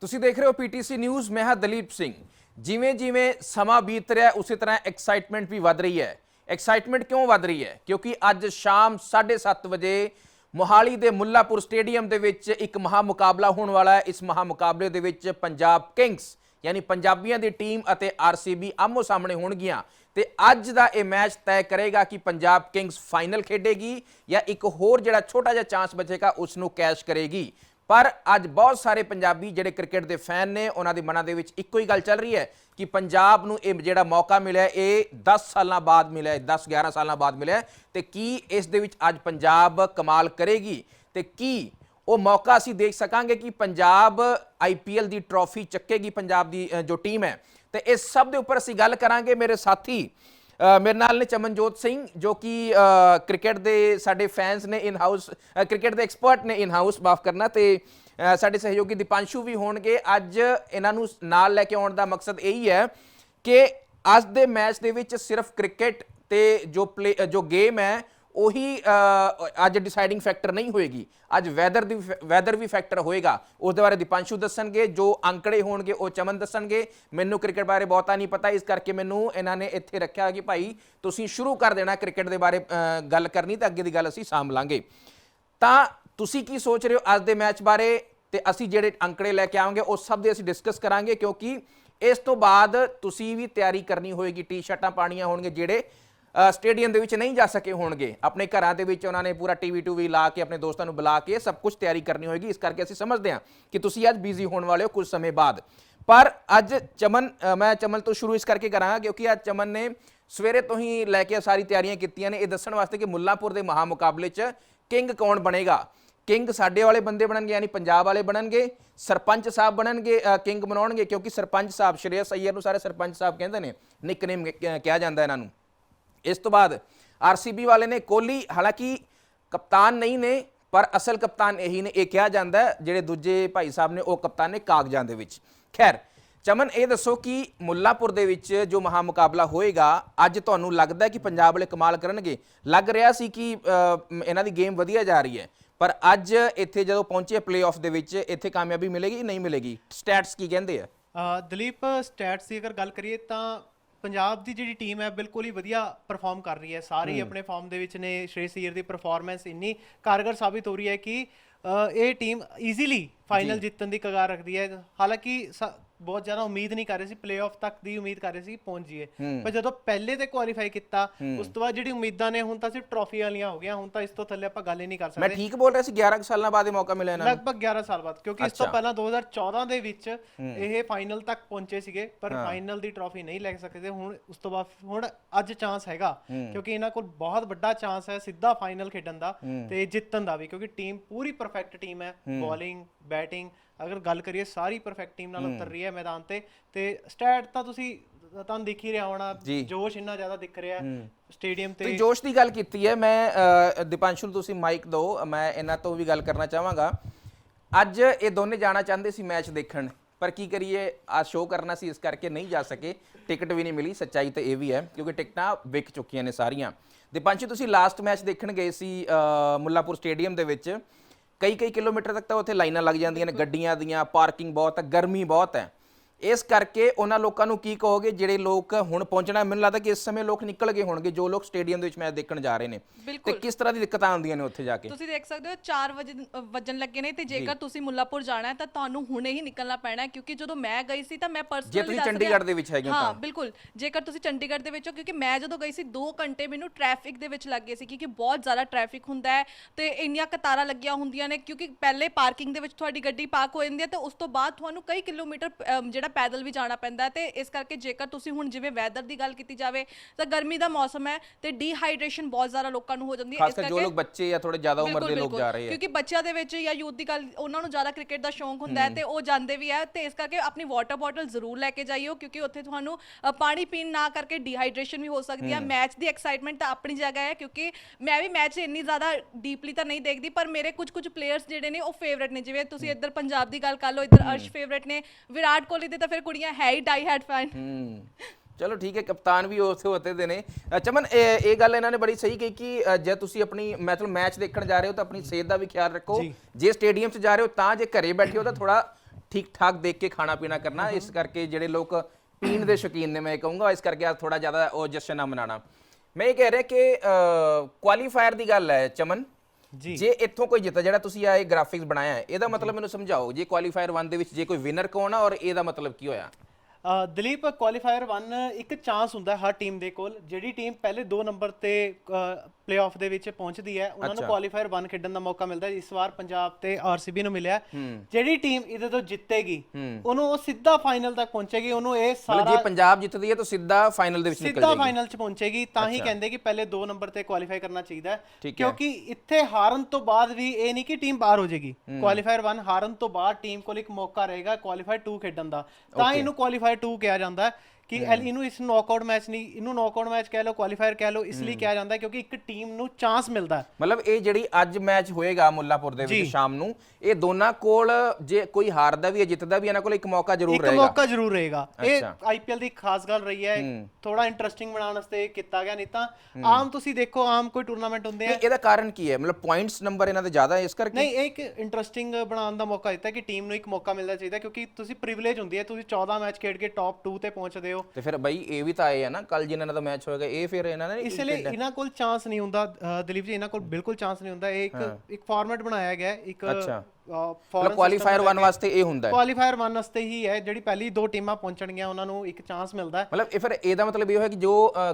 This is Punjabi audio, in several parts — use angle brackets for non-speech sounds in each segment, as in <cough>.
ਤੁਸੀਂ ਦੇਖ ਰਹੇ ਹੋ ਪੀਟੀਸੀ ਨਿਊਜ਼, ਮੈਂ ਹਾਂ ਦਲੀਪ ਸਿੰਘ। ਜਿਵੇਂ ਜਿਵੇਂ ਸਮਾਂ ਬੀਤ ਰਿਹਾ ਉਸੇ ਤਰ੍ਹਾਂ ਐਕਸਾਈਟਮੈਂਟ ਵੀ ਵੱਧ ਰਹੀ ਹੈ। ਐਕਸਾਈਟਮੈਂਟ ਕਿਉਂ ਵੱਧ ਰਹੀ ਹੈ? ਕਿਉਂਕਿ ਅੱਜ ਸ਼ਾਮ 7:30 ਵਜੇ ਮੋਹਾਲੀ ਦੇ ਮੁੱਲਾਪੁਰ ਸਟੇਡੀਅਮ ਦੇ ਵਿੱਚ ਇੱਕ ਮਹਾ ਮੁਕਾਬਲਾ ਹੋਣ ਵਾਲਾ ਹੈ। ਇਸ ਮਹਾ ਮੁਕਾਬਲੇ ਦੇ ਵਿੱਚ ਪੰਜਾਬ ਕਿੰਗਸ, ਯਾਨੀ ਪੰਜਾਬੀਆਂ ਦੀ ਟੀਮ ਅਤੇ ਆਰਸੀਬੀ ਆਮੋ ਸਾਹਮਣੇ ਹੋਣਗੀਆਂ। ਤੇ ਅੱਜ ਦਾ ਇਹ ਮੈਚ ਤੈਅ ਕਰੇਗਾ ਕਿ ਪੰਜਾਬ ਕਿੰਗਸ ਫਾਈਨਲ ਖੇਡੇਗੀ ਜਾਂ ਇੱਕ ਹੋਰ ਜਿਹੜਾ ਛੋਟਾ ਜਿਹਾ ਚਾਂਸ ਬਚੇਗਾ ਉਸ ਨੂੰ ਕੈਸ਼ ਕਰੇਗੀ। ਪਰ ਅੱਜ ਬਹੁਤ ਸਾਰੇ ਪੰਜਾਬੀ ਜਿਹੜੇ ਕ੍ਰਿਕਟ ਦੇ ਫੈਨ ਨੇ, ਉਹਨਾਂ ਦੇ ਮਨਾਂ ਦੇ ਵਿੱਚ ਇੱਕੋ ਹੀ ਗੱਲ ਚੱਲ ਰਹੀ ਹੈ ਕਿ ਪੰਜਾਬ ਨੂੰ ਇਹ ਜਿਹੜਾ ਮੌਕਾ ਮਿਲਿਆ, ਇਹ 10 ਸਾਲਾਂ ਬਾਅਦ ਮਿਲਿਆ 10 11 ਸਾਲਾਂ ਬਾਅਦ ਮਿਲਿਆ ਹੈ ਤੇ ਕੀ ਇਸ ਦੇ ਵਿੱਚ ਅੱਜ ਪੰਜਾਬ ਕਮਾਲ ਕਰੇਗੀ ਤੇ ਕੀ ਉਹ ਮੌਕਾ ਅਸੀਂ ਦੇਖ ਸਕਾਂਗੇ ਕਿ ਪੰਜਾਬ ਆਈਪੀਐਲ ਦੀ ਟਰੋਫੀ ਚੱਕੇਗੀ, ਪੰਜਾਬ ਦੀ ਜੋ ਟੀਮ ਹੈ। ਤੇ ਇਸ ਸਭ ਦੇ ਉੱਪਰ ਅਸੀਂ ਗੱਲ ਕਰਾਂਗੇ ਮੇਰੇ ਸਾਥੀ ਮੇਰੇ ਨਾਲ ਨੇ ਚਮਨਜੋਤ ਸਿੰਘ, ਜੋ ਕਿ ਕ੍ਰਿਕਟ ਦੇ ਸਾਡੇ ਫੈਨਸ ਨੇ ਇਨ ਹਾਊਸ ਕ੍ਰਿਕਟ ਦੇ ਐਕਸਪਰਟ ਨੇ ਇਨ ਹਾਊਸ ਮਾਫ ਕਰਨਾ, ਤੇ ਸਾਡੇ ਸਹਿਯੋਗੀ ਦੀਪਾਂਸ਼ੂ ਵੀ ਹੋਣਗੇ। ਅੱਜ ਇਹਨਾਂ ਨੂੰ ਨਾਲ ਲੈ ਕੇ ਆਉਣ ਦਾ ਮਕਸਦ ਇਹੀ ਹੈ ਕਿ ਅੱਜ ਦੇ ਮੈਚ ਦੇ ਵਿੱਚ ਸਿਰਫ ਕ੍ਰਿਕਟ ਤੇ ਜੋ ਪਲੇ ਜੋ ਗੇਮ ਹੈ ਉਹੀ ਅੱਜ ਡਿਸਾਈਡਿੰਗ ਫੈਕਟਰ ਨਹੀਂ ਹੋਏਗੀ। ਅੱਜ ਵੈਦਰ ਦੀ ਵੈਦਰ ਵੀ ਫੈਕਟਰ ਹੋਏਗਾ। ਉਸ ਦੇ ਬਾਰੇ ਦੀਪਾਂਸ਼ੂ ਦੱਸਣਗੇ, ਜੋ ਅੰਕੜੇ ਹੋਣਗੇ, ਉਹ ਚਮਨ ਦੱਸਣਗੇ। ਮੈਨੂੰ ਕ੍ਰਿਕਟ ਬਾਰੇ ਬਹੁਤਾ ਨਹੀਂ ਪਤਾ, ਇਸ ਕਰਕੇ ਮੈਨੂੰ ਇਹਨਾਂ ਨੇ ਇੱਥੇ ਰੱਖਿਆ ਕਿ ਭਾਈ, ਤੁਸੀਂ ਸ਼ੁਰੂ ਕਰ ਦੇਣਾ ਕ੍ਰਿਕਟ ਦੇ ਬਾਰੇ ਗੱਲ ਕਰਨੀ, ਤਾਂ ਅੱਗੇ ਦੀ ਗੱਲ ਅਸੀਂ ਸਾਂਭ ਲਾਂਗੇ। ਤਾਂ ਤੁਸੀਂ ਕੀ ਸੋਚ ਰਹੇ ਹੋ ਅੱਜ ਦੇ ਮੈਚ ਬਾਰੇ? ਤੇ ਅਸੀਂ ਜਿਹੜੇ ਅੰਕੜੇ ਲੈ ਕੇ ਆਵਾਂਗੇ, ਉਹ ਸਭ ਦੇ ਅਸੀਂ ਡਿਸਕਸ ਕਰਾਂਗੇ, ਕਿਉਂਕਿ ਇਸ ਤੋਂ ਬਾਅਦ ਤੁਸੀਂ ਵੀ ਤਿਆਰੀ ਕਰਨੀ ਹੋਏਗੀ, ਟੀ-ਸ਼ਰਟਾਂ ਪਾਣੀਆਂ ਹੋਣਗੇ ਜਿਹੜੇ ਸਟੇਡੀਅਮ ਦੇ ਵਿੱਚ ਨਹੀਂ ਜਾ ਸਕੇ ਹੋਣਗੇ। ਆਪਣੇ ਘਰਾਂ ਦੇ ਵਿੱਚ ਉਹਨਾਂ ਨੇ ਪੂਰਾ ਟੀਵੀ ਟੂਵੀ ਲਾ ਕੇ ਆਪਣੇ ਦੋਸਤਾਂ ਨੂੰ ਬੁਲਾ ਕੇ ਸਭ ਕੁਝ ਤਿਆਰੀ ਕਰਨੀ ਹੋਏਗੀ। ਇਸ ਕਰਕੇ ਅਸੀਂ ਸਮਝਦੇ ਹਾਂ ਕਿ ਤੁਸੀਂ ਅੱਜ ਬਿਜ਼ੀ ਹੋਣ ਵਾਲੇ ਹੋ ਕੁਝ ਸਮੇਂ ਬਾਅਦ। ਪਰ ਅੱਜ ਚਮਨ ਮੈਂ ਚਮਨ ਤੋਂ ਸ਼ੁਰੂ ਇਸ ਕਰਕੇ ਕਰਾਂਗਾ ਕਿਉਂਕਿ ਅੱਜ ਚਮਨ ਨੇ ਸਵੇਰੇ ਤੋਂ ਹੀ ਲੈ ਕੇ ਸਾਰੀ ਤਿਆਰੀਆਂ ਕੀਤੀਆਂ ਨੇ। ਇਹ ਦੱਸਣ ਵਾਸਤੇ ਕਿ ਮੁੱਲਾਂਪੁਰ ਦੇ ਮਹਾ ਮੁਕਾਬਲੇ 'ਚ ਕਿੰਗ ਕੌਣ ਬਣੇਗਾ? ਕਿੰਗ ਸਾਡੇ ਵਾਲੇ ਬੰਦੇ ਬਣਨਗੇ, ਯਾਨੀ ਪੰਜਾਬ ਵਾਲੇ ਬਣਨਗੇ, ਸਰਪੰਚ ਸਾਹਿਬ ਬਣਨਗੇ ਕਿੰਗ ਬਣਾਉਣਗੇ ਕਿਉਂਕਿ ਸਰਪੰਚ ਸਾਹਿਬ, ਸ਼੍ਰੇਅਸ ਅਈਅਰ ਨੂੰ ਸਾਰੇ ਸਰਪੰਚ ਸਾਹਿਬ ਕਹਿੰਦੇ ਨੇ, ਨਿਕਨੇਮ ਕਿਹਾ ਜਾਂਦਾ ਇਹਨਾਂ ਨੂੰ। ਇਸ ਤੋਂ ਬਾਅਦ ਆਰਸੀਬੀ ਵਾਲੇ ਨੇ ਕੋਹਲੀ, ਹਾਲਾਂਕਿ ਕਪਤਾਨ ਨਹੀਂ ਨੇ, ਪਰ ਅਸਲ ਕਪਤਾਨ ਇਹੀ ਨੇ, ਇਹ ਕਿਹਾ ਜਾਂਦਾ ਜਿਹੜੇ ਦੂਜੇ ਭਾਈ ਸਾਹਿਬ ਨੇ ਉਹ ਕਪਤਾਨ ਨੇ ਕਾਗਜ਼ਾਂ ਦੇ ਵਿੱਚ। ਖੈਰ, ਚਮਨ, ਇਹ ਦੱਸੋ ਕਿ ਮੁੱਲਾਪੁਰ ਦੇ ਵਿੱਚ ਜੋ ਮਹਾ ਮੁਕਾਬਲਾ ਹੋਏਗਾ, ਅੱਜ ਤੁਹਾਨੂੰ ਲੱਗਦਾ ਕਿ ਪੰਜਾਬ ਵਾਲੇ ਕਮਾਲ ਕਰਨਗੇ? ਲੱਗ ਰਿਹਾ ਸੀ ਕਿ ਇਹਨਾਂ ਦੀ ਗੇਮ ਵਧੀਆ ਜਾ ਰਹੀ ਹੈ, ਪਰ ਅੱਜ ਇੱਥੇ ਜਦੋਂ ਪਹੁੰਚੇ ਪਲੇਆਫ ਦੇ ਵਿੱਚ, ਇੱਥੇ ਕਾਮਯਾਬੀ ਮਿਲੇਗੀ, ਨਹੀਂ ਮਿਲੇਗੀ? ਸਟੈਟਸ ਕੀ ਕਹਿੰਦੇ ਆ? ਦਲੀਪ ਸਟੈਟਸ ਦੀ ਅਗਰ ਗੱਲ ਕਰੀਏ ਤਾਂ ਪੰਜਾਬ ਦੀ ਜਿਹੜੀ ਟੀਮ ਹੈ ਬਿਲਕੁਲ ਹੀ ਵਧੀਆ ਪਰਫਾਰਮ ਕਰ ਰਹੀ ਹੈ। ਸਾਰੇ ਹੀ ਆਪਣੇ ਫਾਰਮ ਦੇ ਵਿੱਚ ਨੇ ਸ਼੍ਰੇਸ ਅਈਅਰ ਦੀ ਪਰਫਾਰਮੈਂਸ ਇੰਨੀ ਕਾਰਗਰ ਸਾਬਿਤ ਹੋ ਰਹੀ ਹੈ ਕਿ ਅ, ਇਹ ਟੀਮ ਈਜ਼ੀਲੀ ਫਾਈਨਲ ਜਿੱਤਣ ਦੀ ਕਗਾਰ ਰੱਖਦੀ ਹੈ। ਹਾਲਾਂਕਿ ਸ- ਬਹੁਤ ਜ਼ਿਆਦਾ ਉਮੀਦ ਨਹੀਂ ਕਰ ਰਹੇ ਸੀ ਪਲੇਆਫ ਤੱਕ ਦੀ ਉਮੀਦ ਕਰ ਰਹੇ ਸੀ ਪਹੁੰਚ ਜੀਏ ਪਰ ਜਦੋਂ ਪਹਿਲੇ ਤੇ ਕੁਆਲੀਫਾਈ ਕੀਤਾ ਉਸ ਤੋਂ ਬਾਅਦ ਜਿਹੜੀ ਉਮੀਦਾਂ ਨੇ ਹੁਣ ਤਾਂ ਸਿਰਫ ਟਰੋਫੀ ਵਾਲੀਆਂ ਹੋ ਗਈਆਂ ਹੁਣ ਤਾਂ ਇਸ ਤੋਂ ਥੱਲੇ ਆਪਾਂ ਗੱਲ ਹੀ ਨਹੀਂ ਕਰ ਮੈਂ ਸਕਦੇ। ਠੀਕ ਬੋਲ ਰਿਹਾ ਸੀ 11 ਕੁ ਸਾਲਾਂ ਬਾਅਦ ਇਹ ਮੌਕਾ ਮਿਲਿਆ ਇਹਨਾਂ ਨੂੰ। ਲਗਭਗ 11 ਸਾਲ ਬਾਅਦ ਕਿਉਂਕਿ ਇਸ ਤੋਂ। ਪਹਿਲਾਂ 2014 ਦੇ ਵਿੱਚ ਇਹ ਫਾਈਨਲ ਤੱਕ ਪਹੁੰਚੇ ਸੀਗੇ ਪਰ ਫਾਈਨਲ ਦੀ ਟਰੋਫੀ ਨਹੀਂ ਲੈ ਸਕਦੇ ਹੁਣ ਉਸ ਤੋਂ ਬਾਅਦ ਹੁਣ ਅੱਜ ਚਾਂਸ ਹੈਗਾ। ਕਿਉਂਕਿ ਇਹਨਾਂ ਕੋਲ ਬਹੁਤ ਵੱਡਾ ਚਾਂਸ ਹੈ ਸਿੱਧਾ ਫਾਈਨਲ ਖੇਡਣ ਦਾ ਤੇ ਜਿੱਤਣ ਦਾ ਵੀ ਕਿਉਂਕਿ ਟੀਮ ਪੂਰੀ ਪਰਫੈਕਟ ਟੀਮ ਹੈ। ਬੋਲਿੰਗ ਬੈਟਿੰਗ ਅਗਰ ਗੱਲ ਕਰੀਏ ਸਾਰੀ ਪਰਫੈਕਟ ਟੀਮ ਨਾਲ ਉਤਰ ਰਹੀ ਹੈ ਮੈਦਾਨ ਤੇ ਤੇ ਸਟੈਟ ਤਾਂ ਤੁਸੀਂ ਤੁਹਾਨੂੰ ਦਿਖ ਹੀ ਰਿਹਾ ਹੋਣਾ। ਜੋਸ਼ ਇੰਨਾ ਜ਼ਿਆਦਾ ਦਿਖ ਰਿਹਾ ਸਟੇਡੀਅਮ ਤੇ। ਤੁਸੀਂ ਜੋਸ਼ ਦੀ ਗੱਲ ਕੀਤੀ ਹੈ ਮੈਂ ਦੀਪਾਂਸ਼ੂ ਤੁਸੀਂ ਮਾਈਕ ਦਿਓ ਮੈਂ ਇਹਨਾਂ ਤੋਂ ਵੀ ਗੱਲ ਕਰਨਾ ਚਾਹਾਂਗਾ। ਅੱਜ ਇਹ ਦੋਨੇ ਜਾਣਾ ਚਾਹੁੰਦੇ ਸੀ ਮੈਚ ਦੇਖਣ ਪਰ ਕੀ ਕਰੀਏ ਆ ਸ਼ੋਅ ਕਰਨਾ ਸੀ ਇਸ ਕਰਕੇ ਨਹੀਂ ਜਾ ਸਕੇ। ਟਿਕਟ ਵੀ ਨਹੀਂ ਮਿਲੀ ਸੱਚਾਈ ਤਾਂ ਇਹ ਵੀ ਹੈ ਕਿਉਂਕਿ ਟਿਕਟਾਂ ਵਿਕ ਚੁੱਕੀਆਂ ਨੇ ਸਾਰੀਆਂ। ਦੀਪਾਂਸ਼ੂ ਤੁਸੀਂ ਲਾਸਟ ਮੈਚ ਦੇਖਣ ਗਏ ਸੀ ਮੁੱਲਾਪੁਰ ਸਟੇਡੀਅਮ ਦੇ ਵਿੱਚ। ਕਈ ਕਈ ਕਿਲੋਮੀਟਰ ਤੱਕ ਤਾਂ ਉੱਥੇ ਲਾਈਨਾਂ ਲੱਗ ਜਾਂਦੀਆਂ ਨੇ, ਗੱਡੀਆਂ ਦੀਆਂ, ਪਾਰਕਿੰਗ ਬਹੁਤ ਹੈ, ਗਰਮੀ ਬਹੁਤ ਹੈ। ਇਸ ਕਰਕੇ ਉਹਨਾਂ ਲੋਕਾਂ ਨੂੰ ਕੀ ਕਹੋਗੇ ਜਿਹੜੇ ਲੋਕ ਹੁਣ ਪਹੁੰਚਣਾ ਮੈਨੂੰ ਲੱਗਦਾ ਕਿ ਇਸ ਸਮੇਂ ਲੋਕ ਨਿਕਲ ਗਏ ਹੋਣਗੇ ਜੋ ਲੋਕ ਸਟੇਡੀਅਮ ਦੇ ਵਿੱਚ ਮੈਚ ਦੇਖਣ ਜਾ ਰਹੇ ਨੇ ਤੇ। ਕਿਸ ਤਰ੍ਹਾਂ ਦੀ ਦਿੱਕਤਾਂ ਆਉਂਦੀਆਂ ਨੇ ਉੱਥੇ ਜਾ ਕੇ ਤੁਸੀਂ ਦੇਖ ਸਕਦੇ ਹੋ 4 ਵਜੇ ਵੱਜਣ ਲੱਗੇ ਨੇ ਤੇ ਜੇਕਰ ਤੁਸੀਂ ਮੁੱਲਾਪੁਰ ਜਾਣਾ ਹੈ ਤਾਂ ਤੁਹਾਨੂੰ ਹੁਣੇ ਹੀ ਨਿਕਲਣਾ ਪੈਣਾ ਹੈ ਕਿਉਂਕਿ ਜਦੋਂ ਮੈਂ ਗਈ ਸੀ ਤਾਂ ਮੈਂ ਪਰਸਨਲੀ ਜੇ ਤੁਸੀਂ ਚੰਡੀਗੜ੍ਹ ਦੇ ਵਿੱਚ ਹੈਗੇ ਹੋ ਹਾਂ। ਬਿਲਕੁਲ ਜੇਕਰ ਤੁਸੀਂ ਚੰਡੀਗੜ੍ਹ ਦੇ ਵਿੱਚ ਹੋ ਕਿਉਂਕਿ ਮੈਂ ਜਦੋਂ ਗਈ ਸੀ 2 ਘੰਟੇ ਮੈਨੂੰ ਟ੍ਰੈਫਿਕ ਦੇ ਵਿੱਚ ਲੱਗੇ ਸੀ ਕਿਉਂਕਿ ਬਹੁਤ ਜ਼ਿਆਦਾ ਟ੍ਰੈਫਿਕ ਹੁੰਦਾ ਹੈ ਤੇ ਇੰਨੀਆਂ ਕਤਾਰਾਂ ਲੱਗੀਆਂ ਹੁੰਦੀਆਂ ਨੇ ਕਿਉਂਕਿ ਪਹਿਲੇ ਪਾਰਕਿੰਗ ਦੇ ਵਿੱਚ ਤੁਹਾਡੀ ਗੱਡੀ ਪਾਰਕ ਹੋ ਜਾਂਦੀ ਹੈ ਤੇ ਉਸ ਤੋਂ ਬਾਅਦ ਤੁਹਾਨੂੰ ਕਈ ਕਿਲੋਮੀਟਰ ਜਿਹੜਾ ਪੈਦਲ ਵੀ ਜਾਣਾ ਪੈਂਦਾ ਤੇ ਇਸ ਕਰਕੇ ਜੇਕਰ ਤੁਸੀਂ ਹੁਣ ਜਿਵੇਂ ਵੈਦਰ ਦੀ ਗੱਲ ਕੀਤੀ ਜਾਵੇ ਤਾਂ ਗਰਮੀ ਦਾ ਮੌਸਮ ਹੈ ਤੇ ਡੀਹਾਈਡਰੇਸ਼ਨ ਬਹੁਤ ਜ਼ਿਆਦਾ ਲੋਕਾਂ ਨੂੰ ਹੋ ਜਾਂਦੀ ਹੈ। ਖਾਸ ਕਰ ਜੋ ਲੋਕ ਬੱਚੇ ਜਾਂ ਥੋੜੇ ਜ਼ਿਆਦਾ ਉਮਰ ਦੇ ਲੋਕ। ਜਾ ਰਹੇ ਆ। ਕਿਉਂਕਿ ਬੱਚਿਆਂ ਦੇ ਵਿੱਚ ਜਾਂ ਯੂਥ ਦੀ ਗੱਲ ਉਹਨਾਂ ਨੂੰ ਜ਼ਿਆਦਾ ਕ੍ਰਿਕਟ ਦਾ ਸ਼ੌਂਕ ਹੁੰਦਾ ਹੈ ਤੇ ਉਹ ਜਾਂਦੇ ਵੀ ਹੈ ਤੇ ਇਸ ਕਰਕੇ ਆਪਣੀ ਵਾਟਰ ਬੋਟਲ ਜ਼ਰੂਰ ਲੈ ਕੇ ਜਾਈਓ ਕਿਉਂਕਿ ਉੱਥੇ ਤੁਹਾਨੂੰ ਪਾਣੀ ਪੀਣ ਨਾ ਕਰਕੇ ਡੀਹਾਈਡਰੇਸ਼ਨ ਵੀ ਹੋ ਸਕਦੀ ਹੈ। ਮੈਚ ਦੀ ਐਕਸਾਈਟਮੈਂਟ ਤਾਂ ਆਪਣੀ ਜਗ੍ਹਾ ਹੈ ਕਿਉਂਕਿ ਮੈਂ ਵੀ ਮੈਚ ਇੰਨੀ ਜ਼ਿਆਦਾ ਡੀਪਲੀ ਤਾਂ ਨਹੀਂ ਦੇਖਦੀ ਪਰ ਮੇਰੇ ਕੁਝ ਕੁਝ ਪਲੇਅਰਸ ਜਿਹੜੇ ਨੇ ਉਹ ਫੇਵਰੇਟ ਨੇ। ਜਿਵੇਂ ਤੁਸੀਂ ਇੱਧਰ ਪੰਜਾਬ ਦੀ ਗੱਲ ਕਰ ਲਓ ਇੱਧਰ ਅਰਸ਼ ਫੇਵਰੇਟ ਨੇ ਵਿਰਾਟ ਕੋਹਲੀ ਦੇ ਤਾਂ ਫਿਰ ਕੁੜੀਆਂ ਹੈ ਹੀ ਡਾਈ ਹੈਡ ਫੈਨ ਹੂੰ। ਚਲੋ ਠੀਕ ਹੈ ਕਪਤਾਨ ਵੀ ਉਸੇ ਹੋਤੇ ਦੇ ਨੇ। ਅ, ਚਮਨ ਇਹ ਇਹ ਗੱਲ ਇਹਨਾਂ ਨੇ ਬੜੀ ਸਹੀ ਕਹੀ ਕਿ ਅ, ਜੇ ਤੁਸੀਂ ਆਪਣੀ ਮਤਲਬ ਮੈਚ ਦੇਖਣ ਜਾ ਰਹੇ ਹੋ ਤਾਂ ਆਪਣੀ ਸਿਹਤ ਦਾ ਵੀ ਖਿਆਲ ਰੱਖੋ। ਜੇ। ਸਟੇਡੀਅਮ 'ਚ ਜਾ ਰਹੇ ਹੋ ਤਾਂ ਜੇ ਘਰੇ ਬੈਠੇ ਹੋ ਤਾਂ ਥੋੜਾ ਠੀਕ ਠਾਕ ਦੇਖ ਕੇ ਖਾਣਾ ਪੀਣਾ ਕਰਨਾ। ਇਸ ਕਰਕੇ ਜਿਹੜੇ ਲੋਕ ਪੀਣ ਦੇ ਸ਼ੌਕੀਨ ਨੇ ਮੈਂ ਇਹ ਕਹੂੰਗਾ। ਇਸ ਕਰਕੇ ਅੱਜ ਥੋੜਾ ਜ਼ਿਆਦਾ ਉਹ ਜਸ਼ਨ ਨਾ ਮਨਾਣਾ ਮੈਂ ਇਹ ਕਹਿ ਰਿਹਾ ਕਿ ਕੁਆਲੀਫਾਇਰ ਦੀ ਗੱਲ ਹੈ ਚਮਨ। ਜੀ। ਜੇ ਇੱਥੋਂ ਕੋਈ ਜਿੱਤਾ ਜਿਹੜਾ ਤੁਸੀਂ ਆ ਇਹ ਗ੍ਰਾਫਿਕਸ ਬਣਾਇਆ ਹੈ ਇਹਦਾ ਮਤਲਬ ਮੈਨੂੰ ਸਮਝਾਓ ਜੇ ਕੁਆਲੀਫਾਇਰ 1 ਦੇ ਵਿੱਚ ਜੇ ਕੋਈ ਵਿਨਰ ਕੌਣ ਆ ਔਰ ਇਹਦਾ ਮਤਲਬ ਕੀ ਹੋਇਆ? ਦਲੀਪ ਕੁਆਲੀਫਾਇਰ 1 ਇੱਕ ਚਾਂਸ ਹੁੰਦਾ ਹਰ ਟੀਮ ਦੇ ਕੋਲ ਜਿਹੜੀ ਟੀਮ ਪਹਿਲੇ 2 ਨੰਬਰ ਤੇ ਪਲੇਆਫ ਦੇ ਵਿੱਚ ਪਹੁੰਚਦੀ ਹੈ ਉਹਨਾਂ ਨੂੰ ਕੁਆਲੀਫਾਇਰ 1 ਖੇਡਣ ਦਾ ਮੌਕਾ ਮਿਲਦਾ ਇਸ ਵਾਰ ਪੰਜਾਬ ਤੇ ਆਰਸੀਬੀ ਨੂੰ ਮਿਲਿਆ। ਜਿਹੜੀ ਟੀਮ ਇਹਦੇ ਤੋਂ ਜਿੱਤੇਗੀ ਉਹਨੂੰ ਉਹ ਸਿੱਧਾ ਫਾਈਨਲ ਤੱਕ ਪਹੁੰਚੇਗੀ ਉਹਨੂੰ ਇਹ ਸਾਰਾ ਜੇ ਪੰਜਾਬ ਜਿੱਤਦੀ ਹੈ ਤਾਂ ਸਿੱਧਾ ਫਾਈਨਲ ਦੇ ਵਿੱਚ ਨਿਕਲ ਸਿੱਧਾ ਜਾਏਗੀ। ਫਾਈਨਲ ਚ ਪਹੁੰਚੇਗੀ ਤਾਂ ਹੀ ਕਹਿੰਦੇ ਕਿ ਪਹਿਲੇ 2 ਨੰਬਰ ਤੇ ਕੁਆਲੀਫਾਈ ਕਰਨਾ ਚਾਹੀਦਾ। ਕਿਉਂਕਿ ਇੱਥੇ ਹਾਰਨ ਤੋਂ ਬਾਅਦ ਵੀ ਇਹ ਨਹੀਂ ਕਿ ਟੀਮ ਬਾਹਰ ਹੋ ਜਾਏਗੀ। ਕੁਆਲੀਫਾਇਰ 1 ਹਾਰਨ ਤੋਂ ਬਾਅਦ ਟੀਮ ਕੋਲ ਇੱਕ ਮੌਕਾ ਰਹੇਗਾ ਕੁਆਲੀਫਾਇਰ 2 ਖੇਡਣ ਦਾ। ਤਾਂ ਇਹਨੂੰ ਕੁਆਲੀਫਾਇਰ 2 ਕਿਹਾ ਜਾਂਦਾ ਹੈ। ਕਿ ਐਲ ਇਹਨੂੰ ਇਸ ਨੌਕਆਊਟ ਮੈਚ ਨਹੀਂ ਇਹਨੂੰ ਨੌਕਆਊਟ ਮੈਚ ਕਹਿ ਲਓ ਕੁਆਲੀਫਾਇਰ ਕਹਿ ਲਓ ਇਸ ਲਈ ਕਿਹਾ ਜਾਂਦਾ ਕਿਉਂਕਿ ਇੱਕ ਟੀਮ ਨੂੰ ਚਾਂਸ ਮਿਲਦਾ। ਮਤਲਬ ਇਹ ਜਿਹੜੀ ਅੱਜ ਮੈਚ ਹੋਏਗਾ ਮੁੱਲਾਪੁਰ ਦੇ ਵਿੱਚ ਸ਼ਾਮ ਨੂੰ ਇਹ ਦੋਨਾਂ ਕੋਲ ਜੇ ਕੋਈ ਹਾਰਦਾ ਵੀ ਹੈ ਜਿੱਤਦਾ ਵੀ ਇਹਨਾਂ ਕੋਲ ਇੱਕ ਮੌਕਾ ਜ਼ਰੂਰ ਇੱਕ ਰਹੇਗਾ। ਮੌਕਾ ਜ਼ਰੂਰ ਰਹੇਗਾ। ਇਹ। ਆਈਪੀਐਲ ਦੀ ਖਾਸ ਗੱਲ ਰਹੀ ਹੈ ਥੋੜਾ ਇੰਟਰਸਟਿੰਗ ਬਣਾਉਣ ਵਾਸਤੇ ਕੀਤਾ ਗਿਆ ਨਹੀਂ ਤਾਂ। ਆਮ ਤੁਸੀਂ ਦੇਖੋ ਆਮ ਕੋਈ ਟੂਰਨਾਮੈਂਟ ਹੁੰਦੇ ਆ। ਇਹ- ਇਹਦਾ ਕਾਰਨ ਕੀ ਹੈ? ਮਤਲਬ ਪੁਆਇੰਟਸ ਨੰਬਰ ਇਹਨਾਂ ਦੇ ਜ਼ਿਆਦਾ ਹੈ ਇਸ ਕਰਕੇ? ਨਹੀਂ ਇਹ ਇੱਕ ਇੰਟਰਸਟਿੰਗ ਬਣਾਉਣ ਦਾ ਮੌਕਾ ਦਿੱਤਾ ਕਿ ਟੀਮ ਨੂੰ ਇੱਕ ਮੌਕਾ ਮਿਲਣਾ ਚਾਹੀਦਾ ਕਿਉਂਕਿ ਤੁਸੀਂ ਪ੍ਰਿਵਿਲੇਜ ਹੁੰਦੀ ਹੈ ਤੁਸੀਂ 14 ਮੈਚ ਖੇਡ ਕੇ ਟੌਪ 2 ਤੇ ਪਹੁੰਚਦੇ ਹੋ। ਤੇ ਫਿਰ ਬਈ ਇਹ ਵੀ ਤਾਂ ਆਏ ਆ ਨਾ ਕੱਲ ਜਿਨ੍ਹਾਂ ਦਾ ਮੈਚ ਹੋਏਗਾ ਇਹ ਫਿਰ ਇਹਨਾਂ ਨੇ ਇਸ ਲਈ ਇਹਨਾਂ ਕੋਲ ਚਾਂਸ ਨਹੀਂ ਹੁੰਦਾ ਅ, ਦਲੀਪ ਜੀ ਇਹਨਾਂ ਕੋਲ ਬਿਲਕੁਲ ਚਾਂਸ ਨਹੀਂ ਹੁੰਦਾ। ਇਹ ਇੱਕ ਇੱਕ ਫਾਰਮੈਟ ਬਣਾਇਆ ਗਿਆ ਹੈ, ਇੱਕ ਅੱਛਾ। ਫੋਰਨ ਕੁਆਲੀਫਾਇਰ 1 ਵਾਸਤੇ ਇਹ ਹੁੰਦਾ ਹੈ। ਕੁਆਲੀਫਾਇਰ 1 ਵਾਸਤੇ ਹੀ ਹੈ ਜਿਹੜੀ ਪਹਿਲੀ ਦੋ ਟੀਮਾਂ ਪਹੁੰਚਣਗੀਆਂ ਉਹਨਾਂ ਨੂੰ ਇੱਕ ਚਾਂਸ ਮਿਲਦਾ ਹੈ। ਮਤਲਬ ਇਹ ਫਿਰ ਇਹਦਾ ਮਤਲਬ ਇਹ ਹੋਇਆ ਕਿ ਜੋ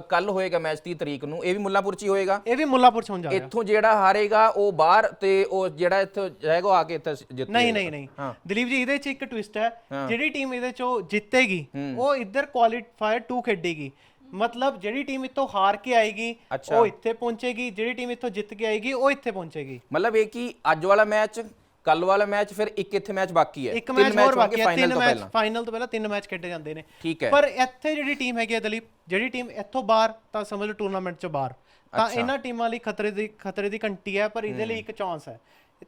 ਕੱਲ ਹੋਏਗਾ ਮੈਚ 30 ਤਰੀਕ ਨੂੰ ਇਹ ਵੀ ਮੁੱਲਾਪੁਰ ਚ ਹੀ ਹੋਏਗਾ? ਇਹ ਵੀ ਮੁੱਲਾਪੁਰ ਚ ਹੋਣ ਜਾ ਰਿਹਾ। ਇੱਥੋਂ ਜਿਹੜਾ ਹਾਰੇਗਾ ਉਹ ਬਾਹਰ ਤੇ ਉਹ ਜਿਹੜਾ ਇੱਥੋਂ ਜਾਏਗਾ ਆ ਕੇ ਇੱਥੇ ਜਿੱਤ ਨਹੀਂ ਨਹੀਂ ਨਹੀਂ। ਦਲੀਪ ਜੀ ਇਹਦੇ ਚ ਇੱਕ ਟਵਿਸਟ ਹੈ ਜਿਹੜੀ ਟੀਮ ਇਹਦੇ ਚੋਂ ਜਿੱਤੇਗੀ ਉਹ ਇੱਧਰ ਕੁਆਲੀਫਾਇਰ 2 ਖੇਡੇਗੀ। ਮਤਲਬ ਜਿਹੜੀ ਟੀਮ ਇੱਥੋਂ ਹਾਰ ਕੇ ਆਏਗੀ ਉਹ ਇੱਥੇ ਪਹੁੰਚੇਗੀ ਜਿਹੜੀ ਟੀਮ ਇੱਥੋਂ ਜਿੱਤ ਕੇ ਆਏਗੀ ਉਹ ਇੱਥੇ ਪਹੁੰਚੇਗੀ। ਮਤਲਬ ਇਹ ਕਿ ਅੱਜ ਵਾਲਾ ਮੈਚ ਕੱਲ ਵਾਲਾ ਮੈਚ ਫਿਰ ਇੱਕ ਇੱਥੇ ਮੈਚ ਬਾਕੀ ਹੈ। ਇੱਕ ਮੈਚ ਹੋਰ ਬਾਕੀ ਹੈ ਫਾਈਨਲ ਤਿੰਨ ਤੋਂ ਮੈਚ ਪਹਿਲਾਂ। ਫਾਈਨਲ ਤੋਂ ਪਹਿਲਾਂ ਤਿੰਨ ਮੈਚ ਖੇਡੇ ਜਾਂਦੇ ਨੇ। ਠੀਕ ਹੈ। ਪਰ ਇੱਥੇ ਜਿਹੜੀ ਟੀਮ ਹੈਗੀ ਹੈ ਦਲੀਪ ਜਿਹੜੀ ਟੀਮ ਇੱਥੋਂ ਬਾਹਰ ਤਾਂ ਸਮਝ ਲਓ ਟੂਰਨਾਮੈਂਟ ਚੋਂ ਬਾਹਰ। ਤਾਂ ਇਹਨਾਂ ਟੀਮਾਂ ਲਈ ਖਤਰੇ ਦੀ ਖਤਰੇ ਦੀ ਘੰਟੀ ਹੈ ਪਰ ਇਹਦੇ ਲਈ ਇੱਕ ਚਾਂਸ ਹੈ।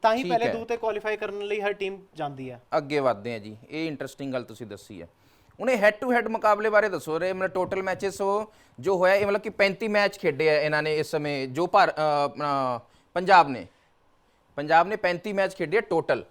ਤਾਂ ਹੀ ਪਹਿਲੇ ਦੋ ਤੇ ਕੁਆਲੀਫਾਈ ਕਰਨ ਲਈ ਹਰ ਟੀਮ ਜਾਂਦੀ ਹੈ। ਅੱਗੇ ਵਧਦੇ ਆ ਜੀ। ਇਹ ਇੰਟਰਸਟਿੰਗ ਗੱਲ ਤੁਸੀਂ ਦੱਸੀ ਹੈ। ਉਹਨੇ ਹੈਡ ਟੂ ਹੈਡ ਮੁਕਾਬਲੇ ਬਾਰੇ ਦੱਸੋ ਰੇ ਮਤਲਬ ਟੋਟਲ ਮੈਚਸ ਉਹ ਜੋ ਹੋਇਆ ਇਹ ਮਤਲਬ ਕਿ 35 ਮੈਚ ਖੇਡੇ ਆ ਇਹਨਾਂ ਨੇ ਇਸ ਸਮੇਂ ਜੋ ਭਾਰ ਪੰਜਾਬ ਨੇ। ਪੰਜਾਬ ਨੇ 35 ਮੈਚ ਖੇਡੇ ਟੋਟਲ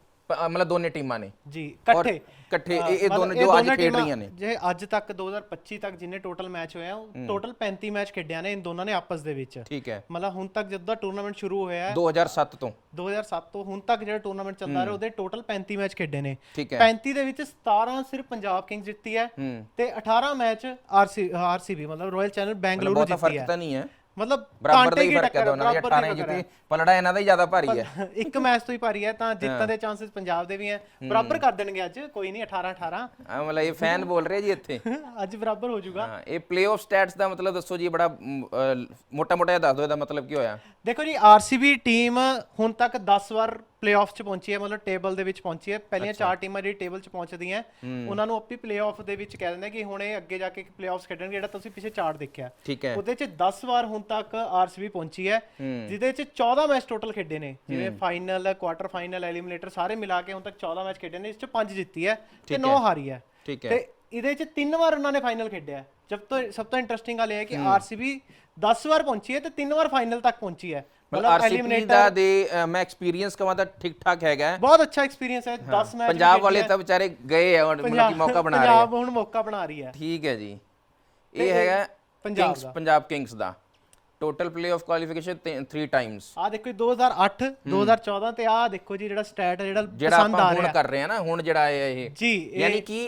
ਮਤਲਬ ਦੋਨੇ ਟੀਮਾਂ ਨੇ। ਜੀ ਇਕੱਠੇ। ਇਕੱਠੇ ਇਹ- ਦੋਨੋਂ ਜੋ ਅੱਜ ਖੇਡ ਰਹੀਆਂ ਨੇ। ਜੇ ਅੱਜ ਤੱਕ 2025 ਤੱਕ ਜਿੰਨੇ ਟੋਟਲ ਮੈਚ ਹੋਏ ਆ ਟੋਟਲ 35 ਮੈਚ ਖੇਡਿਆ ਨੇ ਇਨ ਦੋਨਾਂ ਨੇ ਆਪਸ ਦੇ ਵਿੱਚ। ਠੀਕ ਹੈ। ਮਤਲਬ ਹੁਣ ਤੱਕ ਜਦੋਂ ਦਾ ਟੂਰਨਾਮੈਂਟ ਸ਼ੁਰੂ ਹੋਇਆ ਹੈ 2007 ਤੋਂ। 2007 ਤੋਂ ਹੁਣ ਤੱਕ ਜਿਹੜਾ ਟੂਰਨਾਮੈਂਟ ਚੱਲਦਾ ਰਿਹਾ ਉਹਦੇ ਟੋਟਲ 35 ਮੈਚ ਖੇਡੇ ਨੇ। ਠੀਕ ਹੈ। 35 ਦੇ ਵਿੱਚ 17 ਸਿਰਫ ਪੰਜਾਬ ਕਿੰਗਸ ਜਿੱਤੀ ਹੈ ਤੇ 18 ਮੈਚ ਆਰਸੀ ਆਰਸੀਬੀ ਮਤਲਬ ਰਾਇਲ ਚੈਲੰਜਰ ਬੈਂਗਲੁਰੂ ਬਹੁਤਾ ਜਿੱਤੀ ਫ਼ਰਕ ਹੈ। ਤਾਂ ਨਹੀਂ ਹੈ। ਮਤਲਬ ਬਰਾਬਰ ਦਾ ਕਾਂਟੇ ਹੀ ਫ਼ਰਕ ਹੈ ਦੋਨਾਂ ਦੀ ਬਰਾਬਰ 18 ਦੀ ਟੱਕਰ ਜਿੱਤੀ ਪਲੜਾ ਇਹਨਾਂ ਦਾ ਹੀ ਜ਼ਿਆਦਾ ਭਾਰੀ ਹੈ। <laughs> ਇੱਕ ਮੈਚ ਤੋਂ ਹੀ ਭਾਰੀ ਹੈ ਤਾਂ ਜਿੱਤਣ ਦੇ ਚਾਂਸਸ ਪੰਜਾਬ ਦੇ ਵੀ ਹੈ। ਬਰਾਬਰ ਕਰ ਦੇਣਗੇ ਅੱਜ ਕੋਈ ਨਹੀਂ 18 18 ਆ ਮਤਲਬ ਇਹ ਫੈਨ ਬੋਲ ਰਹੇ ਜੀ ਇੱਥੇ। <laughs> ਅੱਜ ਬਰਾਬਰ ਹੋ ਜਾਊਗਾ। ਹਾਂ ਇਹ ਪਲੇਆਫ ਸਟੈਟਸ ਦਾ ਮਤਲਬ ਦੱਸੋ ਜੀ ਬੜਾ ਮੋਟਾ ਮੋਟਾ ਜਿਹਾ ਦੱਸ ਦਿਓ ਇਹਦਾ ਮਤਲਬ ਕੀ ਹੋਇਆ। ਦੇਖੋ ਜੀ ਆਰਸੀਬੀ ਟੀਮ ਹੁਣ ਤੱਕ 10 ਵਾਰ ਪਲੇਆਫ 'ਚ ਪਹੁੰਚੀ ਹੈ ਮਤਲਬ ਟੇਬਲ ਦੇ ਵਿੱਚ ਪਹੁੰਚੀ ਹੈ। ਪਹਿਲੀਆਂ ਚਾਰ ਟੀਮਾਂ ਜਿਹੜੀ ਟੇਬਲ 'ਚ ਪਹੁੰਚਦੀਆਂ ਉਹਨਾਂ ਨੂੰ ਆਪੀ ਪਲੇਆਫ ਦੇ ਵਿੱਚ ਕਹਿ ਦਿੰਦੇ ਕਿ ਹੁਣ ਇਹ ਅੱਗੇ ਜਾ ਕੇ ਪਲੇਆਫਸ ਖੇਡਣਗੇ ਜਿਹੜਾ ਤੁਸੀਂ ਪਿਛੇ ਚਾਰਟ ਦੇਖਿਆ। ਉਹਦੇ 'ਚ 10 ਵਾਰ ਹੁਣ ਤੱਕ ਆਰਸੀਬੀ ਪਹੁੰਚੀ ਹੈ ਜਿਹਦੇ 'ਚ 14 ਮੈਚ ਟੋਟਲ ਖੇਡੇ ਨੇ। ਜਿਵੇਂ ਫਾਈਨਲ ਕੁਆਟਰ ਫਾਈਨਲ ਐਲੀਮੀਨੇਟਰ ਸਾਰੇ ਮਿਲਾ ਕੇ ਹੁਣ ਤੱਕ 14 ਮੈਚ ਖੇਡੇ ਨੇ ਇਸ 'ਚ 5 ਜਿੱਤੀ ਹੈ ਤੇ 9 ਹਾਰੀ ਹੈ। ਤੇ ਇਹਦੇ 'ਚ ਤਿੰਨ ਵਾਰ ਉਹਨਾਂ ਨੇ ਫਾਈਨਲ ਖੇਡਿਆ ਜਬ ਤੋਂ ਸਭ ਤੋਂ ਇੰਟਰਸਟਿੰਗ ਗੱਲ ਇਹ ਹੈ ਕਿ ਆਰਸੀਬੀ 10 ਵਾਰ ਪਹੁੰਚੀ ਹੈ ਤੇ ਤਿੰਨ ਵਾਰ ਫਾਈਨਲ ਤੱਕ ਪਹੁੰਚੀ ਹੈ। ਮਤਲਬ ਆਰਸੀਬੀ ਦਾ ਦੇ ਮੈਂ ਐਕਸਪੀਰੀਅੰਸ ਕਹਾਂ ਤਾਂ ਠੀਕ ਠਾਕ ਹੈਗਾ। ਬਹੁਤ ਅੱਛਾ ਐਕਸਪੀਰੀਅੰਸ ਹੈ 10 ਮੈਚ ਪੰਜਾਬ ਵਾਲੇ ਤਾਂ ਵਿਚਾਰੇ ਗਏ ਆ ਹੁਣ ਮਤਲਬ ਕਿ ਮੌਕਾ ਬਣਾ ਰਹੇ ਆ। ਪੰਜਾਬ ਹੁਣ ਮੌਕਾ ਬਣਾ ਰਹੀ ਹੈ। ਠੀਕ ਹੈ ਜੀ। ਇਹ ਹੈਗਾ ਪੰਜਾਬ ਕਿੰਗਸ ਪੰਜਾਬ ਕਿੰਗਸ ਦਾ। ਟੋਟਲ ਪਲੇਆਫ ਕੁਆਲੀਫਿਕੇਸ਼ਨ 3 ਟਾਈਮਸ ਆ ਦੇਖੋ ਜੀ 2008 2014 ਤੇ ਆ ਦੇਖੋ ਜੀ ਜਿਹੜਾ ਸਟੈਟ ਜਿਹੜਾ ਜਿਹੜਾ ਪਸੰਦ ਆ ਹੁਣ ਰਿਹਾ। ਕਰ ਰਹੇ ਆ ਨਾ ਹੁਣ ਜਿਹੜਾ ਇਹ ਜੀ ਯਾਨੀ ਕਿ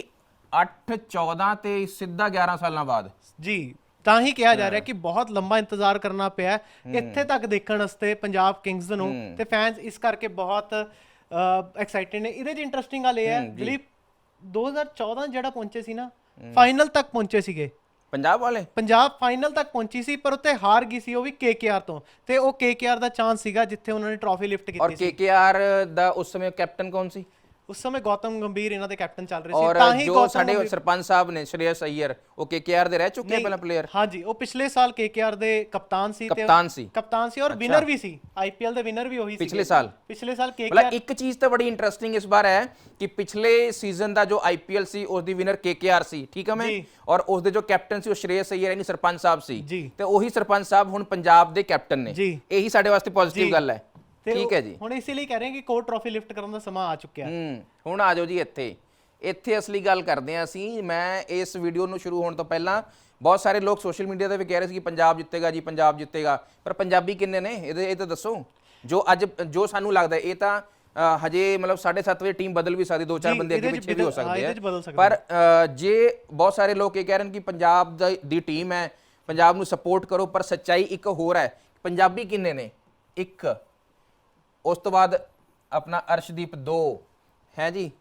8 14 ਤੇ ਸਿੱਧਾ 11 ਸਾਲਾਂ ਬਾਅਦ। ਜੀ ਤਾਂ ਹੀ ਕਿਹਾ ਜਾ ਰਿਹਾ ਕਿ ਬਹੁਤ ਲੰਬਾ ਇੰਤਜ਼ਾਰ ਕਰਨਾ ਪਿਆ ਇੱਥੇ ਤੱਕ ਦੇਖਣ ਵਾਸਤੇ ਪੰਜਾਬ ਕਿੰਗਸ ਨੂੰ ਤੇ ਫੈਨਸ ਇਸ ਕਰਕੇ ਬਹੁਤ ਐਕਸਾਈਟਡ ਨੇ। ਇਹਦੇ 'ਚ ਇੰਟਰਸਟਿੰਗ ਗੱਲ ਇਹ ਹੈ ਦਿਲੀਪ 2014 ਜਿਹੜਾ ਪਹੁੰਚੇ ਸੀ ਨਾ ਫਾਈਨਲ ਤੱਕ ਪਹੁੰਚੇ ਸੀਗੇ। ਪੰਜਾਬ ਵਾਲੇ? ਪੰਜਾਬ ਫਾਈਨਲ ਤੱਕ ਪਹੁੰਚੀ ਸੀ ਪਰ ਉੱਥੇ ਹਾਰ ਗਈ ਸੀ ਉਹ ਵੀ ਕੇਕੇਆਰ ਤੋਂ। ਤੇ ਉਹ ਕੇਕੇਆਰ ਦਾ ਚਾਂਸ ਸੀਗਾ ਜਿੱਥੇ ਉਹਨਾਂ ਨੇ ਟਰੋਫੀ ਲਿਫਟ ਔਰ ਕੀਤੀ ਸੀ। ਕੇਕੇਆਰ ਦਾ ਉਸ ਸਮੇਂ ਕੈਪਟਨ ਕੌਣ ਸੀ? ਉਸ ਸਮੇਂ ਗੌਤਮ ਗੰਭੀਰ ਇਹਨਾਂ ਦੇ ਕੈਪਟਨ ਚੱਲ ਰਹੇ ਔਰ ਸੀ ਤਾਂ ਹੀ ਜੋ ਗੌਤਮ ਸਾਡੇ ਗੰਭੀਰ- ਸਰਪੰਚ ਸਾਹਿਬ ਨੇ ਸ਼੍ਰੇਯਸ ਅਈਅਰ ਉਹ ਕੇਕੇਆਰ ਦੇ ਰਹਿ ਚੁੱਕੇ ਆ ਪਹਿਲਾਂ ਪਲੇਅਰ ਹਾਂਜੀ ਉਹ ਪਿਛਲੇ ਸਾਲ ਕੇਕੇਆਰ ਦੇ ਕਪਤਾਨ ਸੀ ਕਪਤਾਨ ਸੀ ਕਪਤਾਨ ਸੀ ਔਰ ਵਿਨਰ ਵੀ ਸੀ ਆਈਪੀਐਲ ਦੇ ਵਿਨਰ ਵੀ ਉਹੀ ਸੀ ਪਿਛਲੇ ਸਾਲ ਪਿਛਲੇ ਸਾਲ ਮਤਲਬ ਇੱਕ ਚੀਜ਼ ਤਾਂ ਬੜੀ ਇੰਟਰਸਟਿੰਗ ਇਸ ਵਾਰ ਹੈ ਕਿ ਪਿਛਲੇ ਸੀਜ਼ਨ ਦਾ ਜੋ ਆਈਪੀਐਲ ਸੀ ਉਸ ਦੀ ਵਿਨਰ ਕੇਕੇਆਰ ਸੀ ਠੀਕ ਹੈ ਮੈਂ ਜੀ। ਔਰ ਉਸ ਦੇ ਜੋ ਕੈਪਟਨ ਸੀ ਉਹ ਸ਼੍ਰੇਯਸ ਅਈਅਰ ਯਾਨੀ ਸਰਪੰਚ ਸਾਹਿਬ ਸੀ ਜੀ। ਤੇ ਉਹੀ ਸਰਪੰਚ ਸਾਹਿਬ ਹੁਣ ਪੰਜਾਬ ਦੇ ਕੈਪਟਨ ਨੇ ਜੀ। ਇਹੀ ਸਾਡੇ ਵਾਸਤੇ ਪੋਜ਼ਿਟਿਵ ਗੱਲ ਹੈ ਤੇ ਠੀਕ ਹੈ ਜੀ। ਹੁਣ ਇਸੇ ਲਈ ਕਹਿ ਰਹੇ ਹਾਂ ਕਿ ਕੋਰ ਟਰੋਫੀ ਲਿਫਟ ਕਰਨ ਦਾ ਸਮਾਂ ਆ ਚੁੱਕਿਆ ਹੈ। ਹੁਣ ਆ ਜਾਓ ਜੀ ਇੱਥੇ। ਇੱਥੇ ਅਸਲੀ ਗੱਲ ਕਰਦੇ ਹਾਂ ਅਸੀਂ। ਮੈਂ ਇਸ ਵੀਡੀਓ ਨੂੰ ਸ਼ੁਰੂ ਹੋਣ ਤੋਂ ਪਹਿਲਾਂ ਬਹੁਤ ਸਾਰੇ ਲੋਕ ਸੋਸ਼ਲ ਮੀਡੀਆ ਤੇ ਵੀ ਕਹਿ ਰਹੇ ਸੀ ਕਿ ਪੰਜਾਬ ਜਿੱਤੇਗਾ ਜੀ ਪੰਜਾਬ ਜਿੱਤੇਗਾ। ਪਰ ਪੰਜਾਬੀ ਕਿੰਨੇ ਨੇ? ਇਹਦੇ ਇਹ ਤਾਂ ਦੱਸੋ। ਜੋ ਅੱਜ ਜੋ ਸਾਨੂੰ ਲੱਗਦਾ ਇਹ ਤਾਂ ਅ, ਹਜੇ ਮਤਲਬ 7:30 ਵਜੇ ਟੀਮ ਬਦਲ ਵੀ ਸਕਦੀ ਦੋ ਚਾਰ ਜੀ, ਬੰਦੇ ਅੱਗੇ ਇਹਦੇ 'ਚ ਪਿੱਛੇ ਵੀ ਹੋ ਬਦਲ- ਹਾਂ, ਸਕਦੇ ਇਹਦੇ 'ਚ ਬਦਲ ਆ ਸਕਦੇ ਪਰ ਅ, ਜੇ ਬਹੁਤ ਸਾਰੇ ਲੋਕ ਇਹ ਕਹਿ ਰਹੇ ਨੇ ਕਿ ਪੰਜਾਬ ਦਾ- ਦੀ ਟੀਮ ਹੈ ਪੰਜਾਬ ਨੂੰ ਸਪੋਰਟ ਕਰੋ ਪਰ ਸੱਚਾਈ ਇੱਕ ਹੋਰ ਹੈ। ਪੰਜਾਬੀ ਕਿੰਨੇ ਨੇ? ਇੱਕ। ਉਸ ਤੋਂ ਬਾਅਦ ਆਪਣਾ ਅਰਸ਼ਦੀਪ 2 ਹੈ ਜੀ?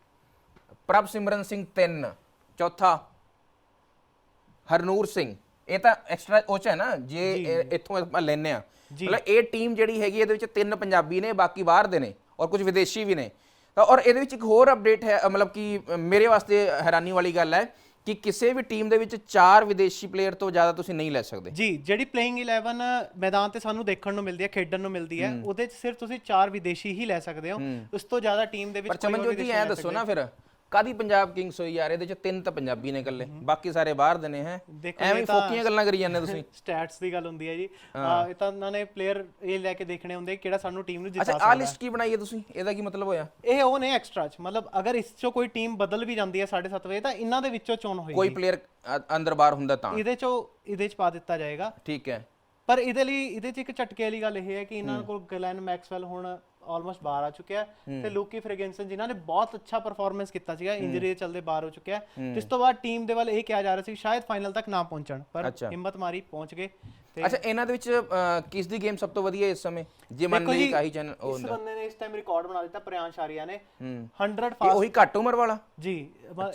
ਪ੍ਰਭ ਸਿਮਰਨ ਸਿੰਘ 3 ਚੌਥਾ ਹਰਨੂਰ ਸਿੰਘ। ਇਹ ਤਾਂ ਐਕਸਟਰਾ ਉਹ ਚ ਹੈ ਨਾ ਜੇ ਇੱਥੋਂ ਆਪਾਂ ਲੈਨੇ ਆ ਮਤਲਬ ਇਹ ਟੀਮ ਜਿਹੜੀ ਹੈਗੀ ਇਹਦੇ ਵਿੱਚ ਤਿੰਨ ਪੰਜਾਬੀ ਨੇ ਬਾਕੀ ਬਾਹਰ ਦੇ ਨੇ ਔਰ ਕੁਝ ਵਿਦੇਸ਼ੀ ਵੀ ਨੇ। ਤਾਂ ਔਰ ਇਹਦੇ ਵਿੱਚ ਇੱਕ ਹੋਰ ਅਪਡੇਟ ਹੈ ਮਤਲਬ ਕਿ ਮੇਰੇ ਵਾਸਤੇ ਹੈਰਾਨੀ ਵਾਲੀ ਗੱਲ ਹੈ ਕਿ ਕਿਸੇ ਵੀ ਟੀਮ ਦੇ ਵਿੱਚ ਚਾਰ ਵਿਦੇਸ਼ੀ ਪਲੇਅਰ ਤੋਂ ਜ਼ਿਆਦਾ ਤੁਸੀਂ ਨਹੀਂ ਲੈ ਸਕਦੇ। ਜੀ ਜਿਹੜੀ ਪਲੇਇੰਗ 11 ਮੈਦਾਨ ਤੇ ਸਾਨੂੰ ਦੇਖਣ ਨੂੰ ਮਿਲਦੀ ਹੈ ਖੇਡਣ ਨੂੰ ਮਿਲਦੀ ਹੈ ਉਹਦੇ 'ਚ ਸਿਰਫ ਤੁਸੀਂ ਚਾਰ ਵਿਦੇਸ਼ੀ ਹੀ ਲੈ ਸਕਦੇ ਹੋ। ਉਸ ਤੋਂ ਜ਼ਿਆਦਾ ਟੀਮ ਦੇ ਵਿੱਚ ਪਰ ਚਮਨਜੋਤੀ ਐ ਲੈ ਦੱਸੋ ਨਾ ਫਿਰ। ਕਾਦੀ ਪੰਜਾਬ ਕਿੰਗਸ ਹੋਈ ਯਾਰ? ਇਹਦੇ ਚ ਤਿੰਨ ਤਾਂ ਪੰਜਾਬੀ ਨੇ ਇਕੱਲੇ। ਬਾਕੀ ਸਾਰੇ ਬਾਹਰ ਦੇ ਨੇ ਹੈ। ਦੇਖੋ ਐਵੇਂ ਫੋਕੀਆਂ ਗੱਲਾਂ ਕਰੀ ਜਾਂਦੇ ਤੁਸੀਂ। <laughs> ਸਟੈਟਸ ਦੀ ਗੱਲ ਹੁੰਦੀ ਹੈ ਜੀ। ਇਹ ਤਾਂ ਉਹਨਾਂ ਨੇ ਪਲੇਅਰ ਇਹ ਲੈ ਕੇ ਦੇਖਣੇ ਹੁੰਦੇ ਕਿਹੜਾ ਸਾਨੂੰ ਟੀਮ ਨੂੰ ਜਿਤਾ ਅੱਛਾ ਸਕਦਾ। ਆ ਲਿਸਟ ਕੀ ਬਣਾਈ ਹੈ ਤੁਸੀਂ? ਇਹਦਾ ਕੀ ਮਤਲਬ ਹੋਇਆ? ਇਹ ਉਹ ਨੇ ਐਕਸਟਰਾ ਚ। ਮਤਲਬ ਅਗਰ ਇਸ ਚੋਂ ਕੋਈ ਟੀਮ ਬਦਲ ਵੀ ਜਾਂਦੀ ਹੈ 7:30 ਵਜੇ ਤਾਂ ਇਹਨਾਂ ਦੇ ਵਿੱਚੋਂ ਚੋਣ ਹੋਏਗੀ। ਕੋਈ ਪਲੇਅਰ ਅੰਦਰ ਬਾਹਰ ਹੁੰਦਾ ਤਾਂ। ਇਹਦੇ ਚੋਂ ਇਹਦੇ ਚ ਪਾ ਦਿੱਤਾ ਜਾਏਗਾ। ਠੀਕ ਹੈ। ਪਰ ਇਹਦੇ ਲਈ ਇਹਦੇ ਚ ਇੱਕ ਝਟਕੇ ਵਾਲੀ ਗੱਲ ਇਹ ਹੈ ਕਿ ਇਹਨਾਂ ਕੋਲ ਗਲੈਨ ਮੈਕਸਵੈਲ ਹੁਣ ਆਲਮੋਸਟ ਬਾਹਰ ਆ ਚੁੱਕਿਆ ਹੈ। ਤੇ ਲੂਕੀ ਫ੍ਰੈਗੈਂਸਨ ਜਿਨ੍ਹਾਂ ਨੇ ਬਹੁਤ ਅੱਛਾ ਪਰਫਾਰਮੈਂਸ ਕੀਤਾ ਸੀਗਾ ਇੰਜਰੀ ਦੇ ਚੱਲਦੇ ਬਾਹਰ ਹੋ ਚੁੱਕਿਆ ਹੈ। ਇਸ ਤੋਂ ਬਾਅਦ ਟੀਮ ਦੇ ਵੱਲ ਇਹ ਕਿਹਾ ਜਾ ਰਿਹਾ ਸੀ ਸ਼ਾਇਦ ਫਾਈਨਲ ਤੱਕ ਨਾ ਪਹੁੰਚਣ ਪਰ। ਹਿੰਮਤ ਮਾਰੀ ਪਹੁੰਚ ਗਏ ਤੇ ਅੱਛਾ ਇਹਨਾਂ ਦੇ ਵਿੱਚ ਕਿਸ ਦੀ ਗੇਮ ਸਭ ਤੋਂ ਵਧੀਆ ਇਸ ਸਮੇਂ? ਜੇ ਮੰਨ ਲਈ ਕਾਹੀ ਚੈਨਲ ਉਹ ਇਸ ਬੰਦੇ ਨੇ ਇਸ ਟਾਈਮ ਰਿਕਾਰਡ ਬਣਾ ਦਿੱਤਾ ਪ੍ਰਿਆੰਸ਼ ਆਰੀਆ ਨੇ। ਹੂੰ। 100 ਇਹ ਫਾਸਟ ਉਹੀ ਘੱਟ ਉਮਰ ਵਾਲਾ? ਜੀ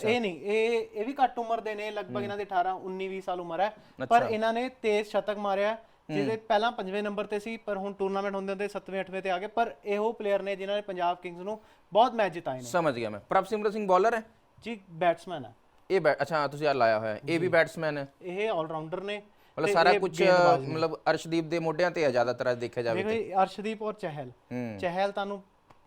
ਇਹ ਨਹੀਂ ਇਹ ਇਹ ਵੀ ਘੱਟ ਉਮਰ ਦੇ ਨੇ ਲਗਭਗ ਇਹਨਾਂ ਦੇ 18 19 20 ਸਾਲ ਉਮਰ ਹੈ। ਪਰ ਇਹਨਾਂ ਨੇ ਤੇਜ਼ ਸ਼ਤਕ ਮਾਰਿਆ ਜਿਹਦੇ ਪਹਿਲਾਂ ਪੰਜਵੇਂ ਨੰਬਰ ਤੇ ਸੀ ਪਰ ਹੁਣ ਟੂਰਨਾਮੈਂਟ ਹੁੰਦੇ ਹੁੰਦੇ 7ਵੇਂ 8ਵੇਂ ਤੇ ਆ ਗਏ ਪਰ ਇਹੋ ਪਲੇਅਰ ਨੇ ਜਿਨ੍ਹਾਂ ਨੇ ਪੰਜਾਬ ਕਿੰਗਸ ਨੂੰ ਬਹੁਤ ਮੈਚ ਜਿਤਾਏ ਨੇ। ਸਮਝ ਗਿਆ ਮੈਂ। ਪ੍ਰਭਸਿਮਰਤ ਸਿੰਘ ਬੋਲਰ ਹੈ? ਜੀ ਬੈਟਸਮੈਨ ਹੈ। ਇਹ ਬੈ- ਅੱਛਾ ਤੁਸੀਂ ਆ ਲਾਇਆ ਹੋਇਆ ਹੈ। ਇਹ ਵੀ ਬੈਟਸਮੈਨ ਹੈ। ਇਹ ਆਲਰਾਊਂਡਰ ਨੇ ਮਤਲਬ ਤੇ ਸਾਰਾ ਇਹ ਕੁਝ ਗੇਂਦਬਾਜ਼ ਨੇ। ਮਤਲਬ ਅਰਸ਼ਦੀਪ ਦੇ ਮੋਢਿਆਂ ਤੇ ਹੈ ਜ਼ਿਆਦਾਤਰ ਅੱਜ ਦੇਖਿਆ ਜਾਵੇ ਦੇਖੋ ਤੇ। ਜੀ ਅਰਸ਼ਦੀਪ ਔਰ ਚਹਿਲ। ਹੂੰ। ਚਹਿਲ ਤੁਹਾਨੂੰ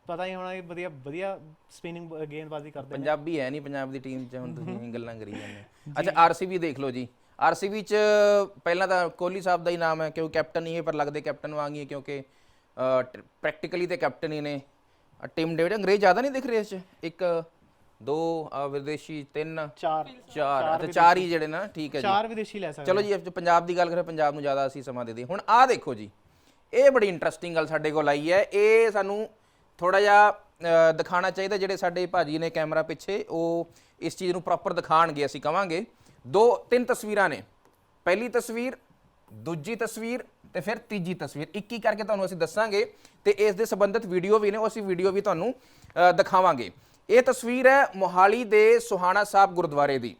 ਪਤਾ ਹੀ ਹੋਣਾ ਇਹ ਵਧੀਆ ਵਧੀਆ ਸਪਿਨਿੰਗ ਗੇਂਦਬਾਜ਼ੀ ਕਰਦੇ ਨੇ। ਪੰਜਾਬੀ ਹੈ ਨਹੀਂ ਪੰਜਾਬ ਦੀ ਟੀਮ 'ਚ ਹੁਣ ਤੁਸੀਂ <laughs> ਗੱਲਾਂ ਕਰੀ ਜਾਂਦੇ ਹੋ। ਅੱਛਾ ਆਰਸੀਬੀ ਦੇਖ ਲਓ ਜੀ। ਆਰਸੀਬੀ 'ਚ ਪਹਿਲਾਂ ਤਾਂ ਕੋਹਲੀ ਸਾਹਿਬ ਦਾ ਹੀ ਨਾਮ ਹੈ ਕਿਉਂਕਿ ਕੈਪਟਨ ਹੀ ਹੈ ਪਰ ਲੱਗਦੇ ਕੈਪਟਨ ਵਾਂਗ ਹੀ ਹੈ ਕਿਉਂਕਿ ਪ੍ਰੈਕਟੀਕਲੀ ਤੇ ਕੈਪਟਨ ਹੀ ਨੇ। ਟੀਮ ਡੇਵਿਡ ਅੰਗਰੇਜ਼ ਜ਼ਿਆਦਾ ਨਹੀਂ ਦਿਖ ਰਹੇ ਇਸ 'ਚ। ਇੱਕ ਦੋ ਵਿਦੇਸ਼ੀ ਤਿੰਨ ਚਾਰ। ਚਾਰ ਅੱਛਾ ਚਾਰ ਹੀ ਜਿਹੜੇ ਨਾ ਠੀਕ ਹੈ ਜੀ। ਚਾਰ ਵਿਦੇਸ਼ੀ ਲੈ ਸਕਦੇ ਚਲੋ ਜੀ ਪੰਜਾਬ ਦੀ ਗੱਲ ਕਰਾਂ ਪੰਜਾਬ ਨੂੰ ਜ਼ਿਆਦਾ ਅਸੀਂ ਸਮਾਂ ਦੇ ਦਈਏ। ਹੁਣ ਆਹ ਦੇਖੋ ਜੀ ਇਹ ਬੜੀ ਇੰਟਰਸਟਿੰਗ ਗੱਲ ਸਾਡੇ ਕੋਲ ਆਈ ਹੈ। ਇਹ ਸਾਨੂੰ ਥੋੜਾ ਜਿਹਾ ਅ, ਦਿਖਾਉਣਾ ਚਾਹੀਦਾ ਜਿਹੜੇ ਸਾਡੇ ਭਾਜੀ ਨੇ ਕੈਮਰਾ ਪਿੱਛੇ ਉਹ ਇਸ ਚੀਜ਼ ਨੂੰ ਪ੍ਰੋਪਰ ਦਿਖਾਣਗੇ ਅਸੀਂ ਕਵਾਂਗੇ। ਦੋ, ਤਿੰਨ ਤਸਵੀਰਾਂ ਨੇ। ਪਹਿਲੀ ਤਸਵੀਰ, ਦੂਜੀ ਤਸਵੀਰ ਤੇ ਫਿਰ ਤੀਜੀ ਤਸਵੀਰ। ਇੱਕ ਇੱਕ ਕਰਕੇ ਤੁਹਾਨੂੰ ਅਸੀਂ ਦੱਸਾਂਗੇ ਤੇ ਇਸ ਦੇ ਸੰਬੰਧਿਤ ਵੀਡੀਓ ਵੀ ਨੇ, ਉਹ ਅਸੀਂ ਵੀਡੀਓ ਵੀ ਤੁਹਾਨੂੰ ਦਿਖਾਵਾਂਗੇ। ਇਹ ਤਸਵੀਰ ਹੈ ਮੋਹਾਲੀ ਦੇ ਸੁਹਾਣਾ ਸਾਹਿਬ ਗੁਰਦੁਆਰੇ ਦੀ।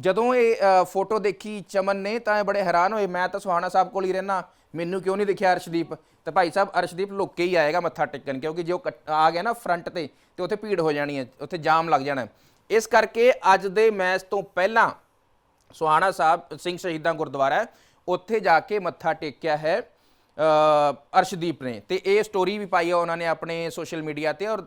ਜਦੋਂ ਇਹ ਫੋਟੋ ਦੇਖੀ ਚਮਨ ਨੇ ਤਾਂ ਇਹ ਬੜੇ ਹੈਰਾਨ ਹੋਏ। ਮੈਂ ਤਾਂ ਸੁਹਾਣਾ ਸਾਹਿਬ ਕੋਲ ਹੀ ਰਹਿਣਾ ਮੈਨੂੰ ਕਿਉਂ ਨਹੀਂ ਦਿਖਿਆ ਅਰਸ਼ਦੀਪ? ਤੇ ਭਾਈ ਸਾਹਿਬ, ਅਰਸ਼ਦੀਪ ਲੁੱਕ ਕੇ ਹੀ ਆਏਗਾ ਮੱਥਾ ਟੇਕਣ, ਕਿਉਂਕਿ ਜੇ ਉਹ ਕੱਟ- ਆ ਗਿਆ ਨਾ ਫਰੰਟ ਤੇ ਤੇ ਉੱਥੇ ਭੀੜ ਹੋ ਜਾਣੀ ਹੈ, ਉੱਥੇ ਜਾਮ ਲੱਗ ਜਾਣਾ ਇਸ ਕਰਕੇ ਅੱਜ ਦੇ ਮੈਚ ਤੋਂ ਪਹਿਲਾਂ ਸੁਹਾਣਾ ਸਾਹਿਬ, ਸਿੰਘ ਸ਼ਹੀਦਾਂ ਗੁਰਦੁਆਰਾ ਉੱਥੇ ਜਾ ਕੇ ਮੱਥਾ ਟੇਕਿਆ ਹੈ ਅਰਸ਼ਦੀਪ ਨੇ। ਤੇ ਇਹ ਸਟੋਰੀ ਵੀ ਪਾਈ ਹੈ ਉਹਨਾਂ ਨੇ ਆਪਣੇ ਸੋਸ਼ਲ ਮੀਡੀਆ ਤੇ ਔਰ